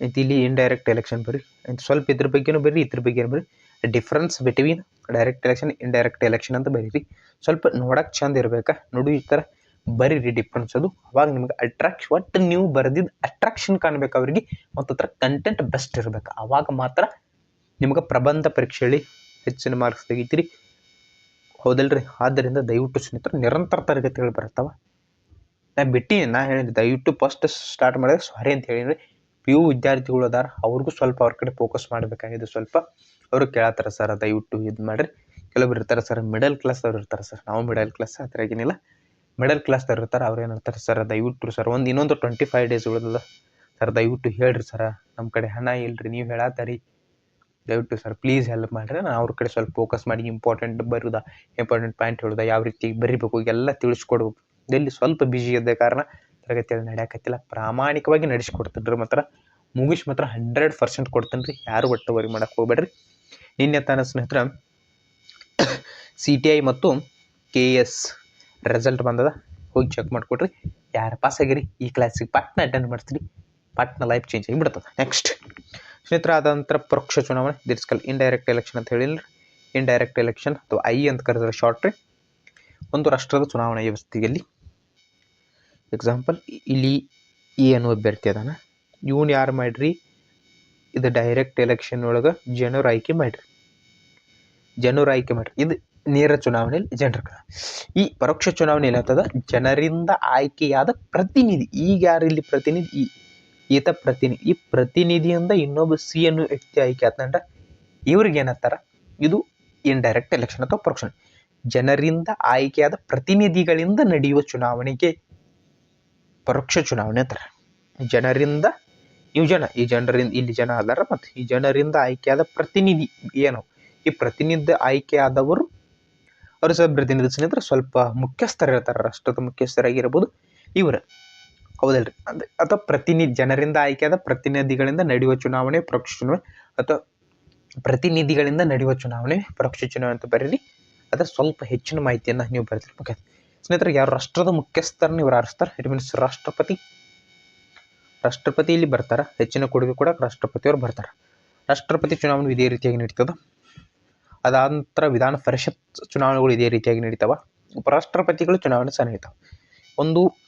ಮತ್ತು ಇಲ್ಲಿ ಇಂಡೈರೆಕ್ಟ್ ಎಲೆಕ್ಷನ್ ಬರೀ. ಅಂತ ಸ್ವಲ್ಪ ಇದ್ರ ಬಗ್ಗೆನೂ ಬರೀ, ಇದ್ರ ಬಗ್ಗೆನೂ ಬರ್ರಿ difference between direct election indirect election ಅಂತ ಬರೀರಿ. ಸ್ವಲ್ಪ ನೋಡಕ್ಕೆ ಚಂದ ಇರ್ಬೇಕಾ. ನೋಡು ಈ ಥರ ಬರೀರಿ ಡಿಫ್ರೆನ್ಸ್ ಅದು. ಅವಾಗ ನಿಮ್ಗೆ ಅಟ್ರಾಕ್ಷನ್ ಒಟ್ಟು ನೀವು ಬರೆದಿದ್ದು ಅಟ್ರಾಕ್ಷನ್ ಕಾಣ್ಬೇಕು ಅವ್ರಿಗೆ. ಮತ್ತು ಕಂಟೆಂಟ್ ಬೆಸ್ಟ್ ಇರ್ಬೇಕು. ಅವಾಗ ಮಾತ್ರ ನಿಮ್ಗೆ ಪ್ರಬಂಧ ಪರೀಕ್ಷೆಯಲ್ಲಿ ಹೆಚ್ಚಿನ ಮಾರ್ಕ್ಸ್ ತೆಗಿತೀರಿ. ಹೌದಲ್ರಿ? ಆದ್ದರಿಂದ ದಯವಿಟ್ಟು ಸ್ನೇಹಿತರು, ನಿರಂತರ ತರಗತಿಗಳು ಬರ್ತಾವೆ ನಾ ಬಿಟ್ಟಿನಿ, ನಾ ಹೇಳಿದ್ರಿ ದಯವಿಟ್ಟು ಫಸ್ಟ್ ಸ್ಟಾರ್ಟ್ ಮಾಡಿದ್ರೆ ಸಾರಿ ಅಂತ ಹೇಳಿದ್ರಿ ಪಿ ಯು ವಿದ್ಯಾರ್ಥಿಗಳು ಅದಾರ, ಅವ್ರಿಗೂ ಸ್ವಲ್ಪ ಅವ್ರ ಕಡೆ ಫೋಕಸ್ ಮಾಡಬೇಕಾಗಿದೆ ಸ್ವಲ್ಪ. ಅವರು ಕೇಳತ್ತಾರ, ಸರ್, ದಯವಿಟ್ಟು ಇದು ಮಾಡಿರಿ. ಕೆಲವೊಬ್ರು ಇರ್ತಾರೆ, ಸರ್ ಮಿಡಲ್ ಕ್ಲಾಸ್ ಅವ್ರು ಇರ್ತಾರೆ, ಸರ್. ನಾವು ಮಿಡಲ್ ಕ್ಲಾಸ್ ಆ ಏನಿಲ್ಲ. ಮಿಡಲ್ ಕ್ಲಾಸ್ದವ್ರು ಇರ್ತಾರೆ, ಅವ್ರು ಏನು ಇರ್ತಾರೆ ಸರ್, ದಯವಿಟ್ಟು, ಸರ್, ಒಂದು ಇನ್ನೊಂದು ಟ್ವೆಂಟಿ ಫೈವ್ ಡೇಸ್ ಉಳಿದದ. ಸರ್, ದಯವಿಟ್ಟು ಹೇಳ್ರಿ, ಸರ. ನಮ್ಮ ಕಡೆ ಹಣ ಇಲ್ರಿ, ನೀವು ಹೇಳತ್ತೀರಿ ದಯವಿಟ್ಟು ಸರ್ ಪ್ಲೀಸ್ ಹೆಲ್ಪ್ ಮಾಡಿರಿ. ನಾನು ಅವ್ರ ಕಡೆ ಸ್ವಲ್ಪ ಫೋಕಸ್ ಮಾಡಿ ಇಂಪಾರ್ಟೆಂಟ್ ಬರುದ ಇಂಪಾರ್ಟೆಂಟ್ ಪಾಯಿಂಟ್ ಹೇಳುದ, ಯಾವ ರೀತಿ ಬರಿಬೇಕು ಎಲ್ಲ ತಿಳಿಸ್ಕೊಡ್ಬೇಕು. ಎಲ್ಲಿ ಸ್ವಲ್ಪ ಬಿಜಿ ಇದ್ದ ಕಾರಣ ತರಗತಿಯಲ್ಲಿ ನಡೆಯಕತ್ತಿಲ್ಲ. ಪ್ರಾಮಾಣಿಕವಾಗಿ ನಡೆಸ್ಕೊಡ್ತೀನಿ ರೀ ಮಾತ್ರ. ಮುಗಿಸ್ ಮಾತ್ರ ಹಂಡ್ರೆಡ್ ಪರ್ಸೆಂಟ್ ಕೊಡ್ತೀನಿ ರೀ ಯಾರು ಒಟ್ಟು ವರಿ ಮಾಡಕ್ಕೆ ಹೋಗ್ಬೇಡ್ರಿ. ನಿನ್ನೆ ತಾನ ಸ್ನೇಹಿತರ ಸಿ ಟಿ ಐ ಮತ್ತು ಕೆ ಎಸ್ ರಿಸಲ್ಟ್ ಬಂದದ. ಹೋಗಿ ಚೆಕ್ ಮಾಡಿಕೊಡ್ರಿ. ಯಾರು ಪಾಸ್ ಆಗಿರಿ? ಈ ಕ್ಲಾಸಿಗೆ ಪಟ್ನ ಅಟೆಂಡ್ ಮಾಡ್ತೀರಿ. ಪಟ್ನ ಲೈಫ್ ಚೇಂಜ್ ಆಗಿಬಿಡ್ತದೆ. ನೆಕ್ಸ್ಟ್ ಸ್ನೇಹಿತರ ಆದ ನಂತರ ಪರೋಕ್ಷ ಚುನಾವಣೆ ದಿರ್ಸ್ಕಲ್ ಇಂಡೈರೆಕ್ಟ್ ಎಲೆಕ್ಷನ್ ಅಂತ ಹೇಳಿಲ್ಲ ಇಂಡೈರೆಕ್ಟ್ ಎಲೆಕ್ಷನ್ ಅಥವಾ ಐ ಅಂತ ಕರೆದ್ರೆ ಶಾರ್ಟ್ ರೀ. ಒಂದು ರಾಷ್ಟ್ರದ ಚುನಾವಣಾ ವ್ಯವಸ್ಥೆಯಲ್ಲಿ. ಎಕ್ಸಾಂಪಲ್ ಇಲ್ಲಿ ಇ ಅನ್ನೋ ಅಭ್ಯರ್ಥಿ ಅದಾನ. ಇವನು ಯಾರು ಮಾಡಿರಿ? ಇದು ಡೈರೆಕ್ಟ್ ಎಲೆಕ್ಷನ್ ಒಳಗೆ ಜನರು ಆಯ್ಕೆ ಮಾಡಿರಿ. ಜನರು ಆಯ್ಕೆ ಮಾಡಿರಿ. ಇದು ನೇರ ಚುನಾವಣೆಯಲ್ಲಿ ಜನರ ಈ ಪರೋಕ್ಷ ಚುನಾವಣೆ ಏನಾಗ್ತದ? ಜನರಿಂದ ಆಯ್ಕೆಯಾದ ಪ್ರತಿನಿಧಿ. ಈಗ ಯಾರು ಇಲ್ಲಿ ಪ್ರತಿನಿಧಿ? ಈ ಈತ ಪ್ರತಿನಿಧಿ ಈ ಪ್ರತಿನಿಧಿಯಿಂದ ಇನ್ನೊಬ್ಬ ಸಿ ಅನ್ನು ವ್ಯಕ್ತಿ ಆಯ್ಕೆ ಆತಂದ್ರೆ ಇವ್ರಿಗೆ ಏನತ್ತಾರ ಇದು ಇಂಡೈರೆಕ್ಟ್ ಎಲೆಕ್ಷನ್ ಅಥವಾ ಪರೋಕ್ಷ ಜನರಿಂದ ಆಯ್ಕೆಯಾದ ಪ್ರತಿನಿಧಿಗಳಿಂದ ನಡೆಯುವ ಚುನಾವಣೆಗೆ ಪರೋಕ್ಷ ಚುನಾವಣೆ ಅಂತಾರೆ. ಜನರಿಂದ ಇವು ಜನ, ಈ ಜನರಿಂದ, ಇಲ್ಲಿ ಜನ ಅದಾರ ಮತ್ತು ಈ ಜನರಿಂದ ಆಯ್ಕೆಯಾದ ಪ್ರತಿನಿಧಿ ಏನು? ಈ ಪ್ರತಿನಿಧಿ ಆಯ್ಕೆಯಾದವರು ಅವರು ಸಹ ಪ್ರತಿನಿಧಿಸಿದ್ರೆ ಸ್ವಲ್ಪ ಮುಖ್ಯಸ್ಥರು ಇರ್ತಾರೆ ರಾಷ್ಟ್ರದ ಮುಖ್ಯಸ್ಥರಾಗಿರ್ಬೋದು. ಇವರು ಹೌದಲ್ರಿ. ಅಂದ್ರೆ ಅಥವಾ ಪ್ರತಿನಿಧಿ ಜನರಿಂದ ಆಯ್ಕೆಯಾದ ಪ್ರತಿನಿಧಿಗಳಿಂದ ನಡೆಯುವ ಚುನಾವಣೆ, ಪರೋಕ್ಷ ಚುನಾವಣೆ ಅಥವಾ ಪ್ರತಿನಿಧಿಗಳಿಂದ ನಡೆಯುವ ಚುನಾವಣೆ, ಪರೋಕ್ಷ ಚುನಾವಣೆ ಅಂತ ಬರೀರಿ. ಅದ್ರ ಸ್ವಲ್ಪ ಹೆಚ್ಚಿನ ಮಾಹಿತಿಯನ್ನು ನೀವು ಬರೆದಿರ್ಬೇಕು ಸ್ನೇಹಿತರೆ, ಯಾರು ರಾಷ್ಟ್ರದ ಮುಖ್ಯಸ್ಥರನ್ನು ಇವ್ರು ಆರಿಸ್ತಾರೆ? ಇಟ್ ಮೀನ್ಸ್ ರಾಷ್ಟ್ರಪತಿ. ರಾಷ್ಟ್ರಪತಿ ಇಲ್ಲಿ ಬರ್ತಾರೆ. ಹೆಚ್ಚಿನ ಕೊಡುಗೆ ಕೂಡ ರಾಷ್ಟ್ರಪತಿಯವರು ಬರ್ತಾರೆ. ರಾಷ್ಟ್ರಪತಿ ಚುನಾವಣೆ ಇದೇ ರೀತಿಯಾಗಿ ನಡೀತದೆ? ಅದಾದ ನಂತರ ವಿಧಾನ ಪರಿಷತ್ ಚುನಾವಣೆಗಳು ಇದೇ ರೀತಿಯಾಗಿ ನಡೀತಾವ? ಉಪರಾಷ್ಟ್ರಪತಿಗಳು ಚುನಾವಣೆ ಸಹ ನಡೀತಾವೆ. ಒಂದು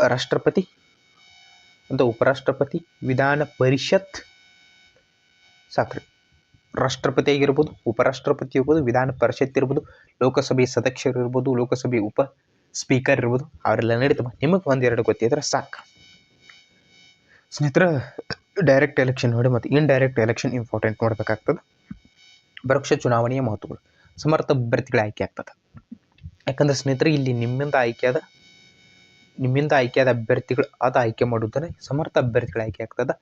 ರಾಷ್ಟ್ರಪತಿ, ಅಂತ ಉಪರಾಷ್ಟ್ರಪತಿ, ವಿಧಾನ ಪರಿಷತ್, ಸಾಕ್ರಿ. ರಾಷ್ಟ್ರಪತಿ ಆಗಿರ್ಬೋದು, ಉಪರಾಷ್ಟ್ರಪತಿ ಇರ್ಬೋದು ವಿಧಾನ ಪರಿಷತ್ ಇರ್ಬೋದು, ಲೋಕಸಭೆ ಸದಸ್ಯರು ಇರ್ಬೋದು, ಲೋಕಸಭೆ ಉಪ ಸ್ಪೀಕರ್ ಇರ್ಬೋದು, ಅವರೆಲ್ಲ ನಡೀತವೆ. ನಿಮಗೆ ಒಂದೆರಡು ಗೊತ್ತಿದ್ರೆ ಸಾಕು. ಸ್ನೇಹಿತರ ಡೈರೆಕ್ಟ್ ಎಲೆಕ್ಷನ್ ನೋಡಿ ಮತ್ತು ಇಂಡೈರೆಕ್ಟ್ ಎಲೆಕ್ಷನ್ ಇಂಪಾರ್ಟೆಂಟ್ ನೋಡ್ಬೇಕಾಗ್ತದೆ. ಪರೋಕ್ಷ ಚುನಾವಣೆಯ ಮಹತ್ವಗಳು, ಸಮರ್ಥ ಅಭ್ಯರ್ಥಿಗಳ ಆಯ್ಕೆ ಆಗ್ತದೆ. ಯಾಕಂದ್ರೆ ಸ್ನೇಹಿತರೆ, ಇಲ್ಲಿ ನಿಮ್ಮಿಂದ ಆಯ್ಕೆಯಾದ ನಿಮ್ಮಿಂದ ಆಯ್ಕೆಯಾದ ಅಭ್ಯರ್ಥಿಗಳು ಅದು ಆಯ್ಕೆ ಮಾಡುದನ್ನ ಸಮರ್ಥ ಅಭ್ಯರ್ಥಿಗಳು ಆಯ್ಕೆ ಆಗ್ತದೆ.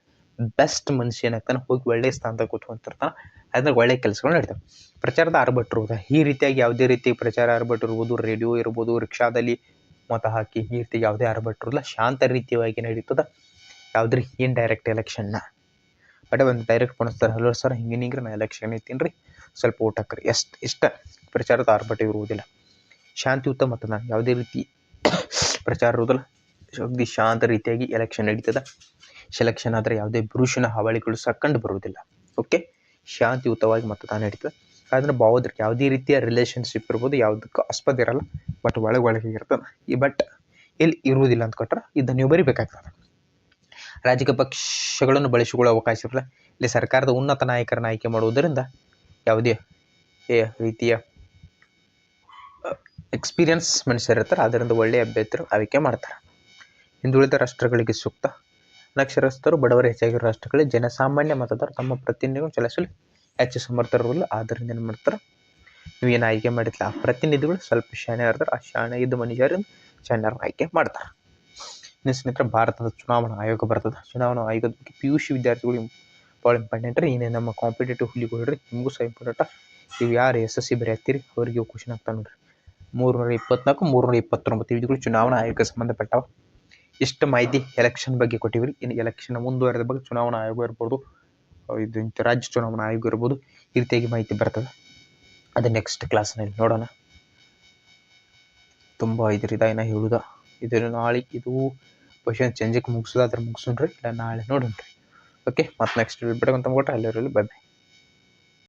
ಬೆಸ್ಟ್ ಮನುಷ್ಯ ಏನಾಗ್ತಾನೆ ಹೋಗಿ ಒಳ್ಳೆಯ ಸ್ಥಾನದಾಗ ಕೂತ್ಕೊಂತಿರ್ತಾನೆ. ಅದ್ರಾಗ ಒಳ್ಳೆಯ ಕೆಲಸಗಳು ನಡೀತಾವೆ. ಪ್ರಚಾರದ ಆರ್ಭಟ್ರು ಈ ರೀತಿಯಾಗಿ ಯಾವುದೇ ರೀತಿ ಪ್ರಚಾರ ಆರ್ಭಟ ಇರ್ಬೋದು ರೇಡಿಯೋ ಇರ್ಬೋದು, ರಿಕ್ಷಾದಲ್ಲಿ ಮತ ಹಾಕಿ ಈ ರೀತಿ ಯಾವುದೇ ಆರ್ಭಟ್ರು ಇಲ್ಲ. ಶಾಂತ ರೀತಿಯಾಗಿ ನಡೀತದೆ. ಯಾವುದ್ರಿ? ಡೈರೆಕ್ಟ್ ಎಲೆಕ್ಷನ್ನ ಬಟ್ ಒಂದು ಡೈರೆಕ್ಟ್ ಪಣಿಸ್ತಾರೆ. ಹಲೋ ಸರ್, ಹಿಂಗೆ ಹಿಂಗೆ ನಾ ಎಲೆಕ್ಷನ್ ಐತೀನಿ ರೀ. ಸ್ವಲ್ಪ ಓಟ್ ಹಾಕ್ರಿ. ಎಷ್ಟು ಇಷ್ಟ? ಪ್ರಚಾರದ ಆರ್ಭಟ ಇರುವುದಿಲ್ಲ. ಶಾಂತಿಯುತ ಮತದಾನ. ಯಾವುದೇ ರೀತಿ ಪ್ರಚಾರ ಇರುವುದಿಲ್ಲ ಅಗದಿ ಶಾಂತ ರೀತಿಯಾಗಿ ಎಲೆಕ್ಷನ್ ನಡೀತದೆ. ಸೆಲೆಕ್ಷನ್ ಆದರೆ ಯಾವುದೇ ಪುರುಷನ ಹಾವಳಿಗಳು ಸಹ ಕಂಡು ಬರುವುದಿಲ್ಲ. ಓಕೆ ಶಾಂತಿಯುತವಾಗಿ ಮತದಾನ ನಡೀತದೆ. ಆದರೆ ಭಾವೋದ್ರಿಗೆ ಯಾವುದೇ ರೀತಿಯ ರಿಲೇಷನ್ಶಿಪ್ ಇರ್ಬೋದು, ಯಾವುದಕ್ಕೂ ಆಸ್ಪದ ಇರಲ್ಲ ಬಟ್ ಒಳಗೆ ಒಳಗೆ ಇರ್ತದೆ. ಈ ಬಟ್ ಇಲ್ಲಿ ಇರುವುದಿಲ್ಲ ಅಂತ ಕೊಟ್ಟರೆ ಇದನ್ನು ನೀವು ಬರಿಬೇಕಾಗ್ತದೆ. ರಾಜಕೀಯ ಪಕ್ಷಗಳನ್ನು ಬಳಸಿಕೊಳ್ಳುವ ಅವಕಾಶ ಇರಲ್ಲ. ಇಲ್ಲಿ ಸರ್ಕಾರದ ಉನ್ನತ ನಾಯಕರನ್ನು ಆಯ್ಕೆ ಮಾಡುವುದರಿಂದ ಯಾವುದೇ ರೀತಿಯ ಎಕ್ಸ್ಪೀರಿಯನ್ಸ್ ಮನುಷ್ಯರಿರ್ತಾರೆ ಅದರಿಂದ ಒಳ್ಳೆಯ ಅಭ್ಯರ್ಥಿರು ಆಯ್ಕೆ ಮಾಡ್ತಾರೆ. ಹಿಂದುಳಿದ ರಾಷ್ಟ್ರಗಳಿಗೆ ಸೂಕ್ತ. ಅನಕ್ಷರಸ್ಥರು ಬಡವರು ಹೆಚ್ಚಾಗಿರೋ ರಾಷ್ಟ್ರಗಳಲ್ಲಿ ಜನಸಾಮಾನ್ಯ ಮತದಾರರು ತಮ್ಮ ಪ್ರತಿನಿಧಿಗಳು ಚಲಿಸಲು ಹೆಚ್ಚು ಸಮರ್ಥರಿರಲ್ಲ ಆದ್ದರಿಂದ ಏನು ಮಾಡ್ತಾರೆ? ನೀವು ಏನು ಆಯ್ಕೆ ಮಾಡಿದ್ಲ? ಆ ಪ್ರತಿನಿಧಿಗಳು ಸ್ವಲ್ಪ ಶಾಣೆ ಇರ್ತಾರೆ ಆ ಶಾಣೆ ಇದ್ದ ಮನುಷ್ಯರಿಂದ ಶಾಣ್ಯರ ಆಯ್ಕೆ ಮಾಡ್ತಾರೆ. ಇನ್ನು ಸ್ನೇಹಿತರೆ, ಭಾರತದ ಚುನಾವಣಾ ಆಯೋಗ ಬರ್ತದೆ. ಚುನಾವಣಾ ಆಯೋಗದ ಬಗ್ಗೆ ಪಿ ಯು ಸಿ ವಿದ್ಯಾರ್ಥಿಗಳು ಭಾಳ ಇಂಪಾರ್ಟೆಂಟ್ ರೀ. ಇನ್ನೇ ನಮ್ಮ ಕಾಂಪಿಟೇಟಿವ್ ಹುಲಿಗಳು ಹೇಳ್ರಿ ನಿಮಗೂ ಸಹ ಇಂಪಾರ್ಟೆಂಟ ನೀವು ಯಾರು ಎಸ್ ಎಸ್ ಸಿ ಬರೆಯತ್ತೀರಿ, ಅವರಿಗೆ ಕ್ವಶನ್ ಆಗ್ತಾವೆ ನೋಡ್ರಿ. ಮೂರುನೂರ ಇಪ್ಪತ್ನಾಲ್ಕು ಮೂರುನೂರ ಇಪ್ಪತ್ತೊಂಬತ್ತು ಇವುಗಳು ಚುನಾವಣಾ ಆಯೋಗಕ್ಕೆ ಸಂಬಂಧಪಟ್ಟವ ಇಷ್ಟು ಮಾಹಿತಿ ಎಲೆಕ್ಷನ್ ಬಗ್ಗೆ ಕೊಟ್ಟಿವ್ರಿ? ಇನ್ನು ಎಲೆಕ್ಷನ್ ಮುಂದುವರೆದ ಬಗ್ಗೆ ಚುನಾವಣಾ ಆಯೋಗ ಇರ್ಬೋದು ಇದು ರಾಜ್ಯ ಚುನಾವಣಾ ಆಯೋಗ ಇರ್ಬೋದು, ಈ ರೀತಿಯಾಗಿ ಮಾಹಿತಿ ಬರ್ತದೆ. ಅದು ನೆಕ್ಸ್ಟ್ ಕ್ಲಾಸ್ನಲ್ಲಿ ನೋಡೋಣ. ತುಂಬ ಇದ್ರಿದ ಏನೋ ಹೇಳುದ. ಇದು ನಾಳೆ ಇದು ಕ್ವಶನ್ ಚೇಂಜಕ್ಕೆ ಮುಗಿಸೋದಾದ್ರೆ ಮುಗಿಸೋಣ್ರಿ, ಇಲ್ಲ ನಾಳೆ ನೋಡೋಣ್ರಿ. ಓಕೆ ಮತ್ತೆ ನೆಕ್ಸ್ಟ್ ಬಿಡೋಣ ಅಂತ ಕೊಟ್ಟರೆ ಅಲ್ಲಿರಲಿ ಬೈ ಬೈ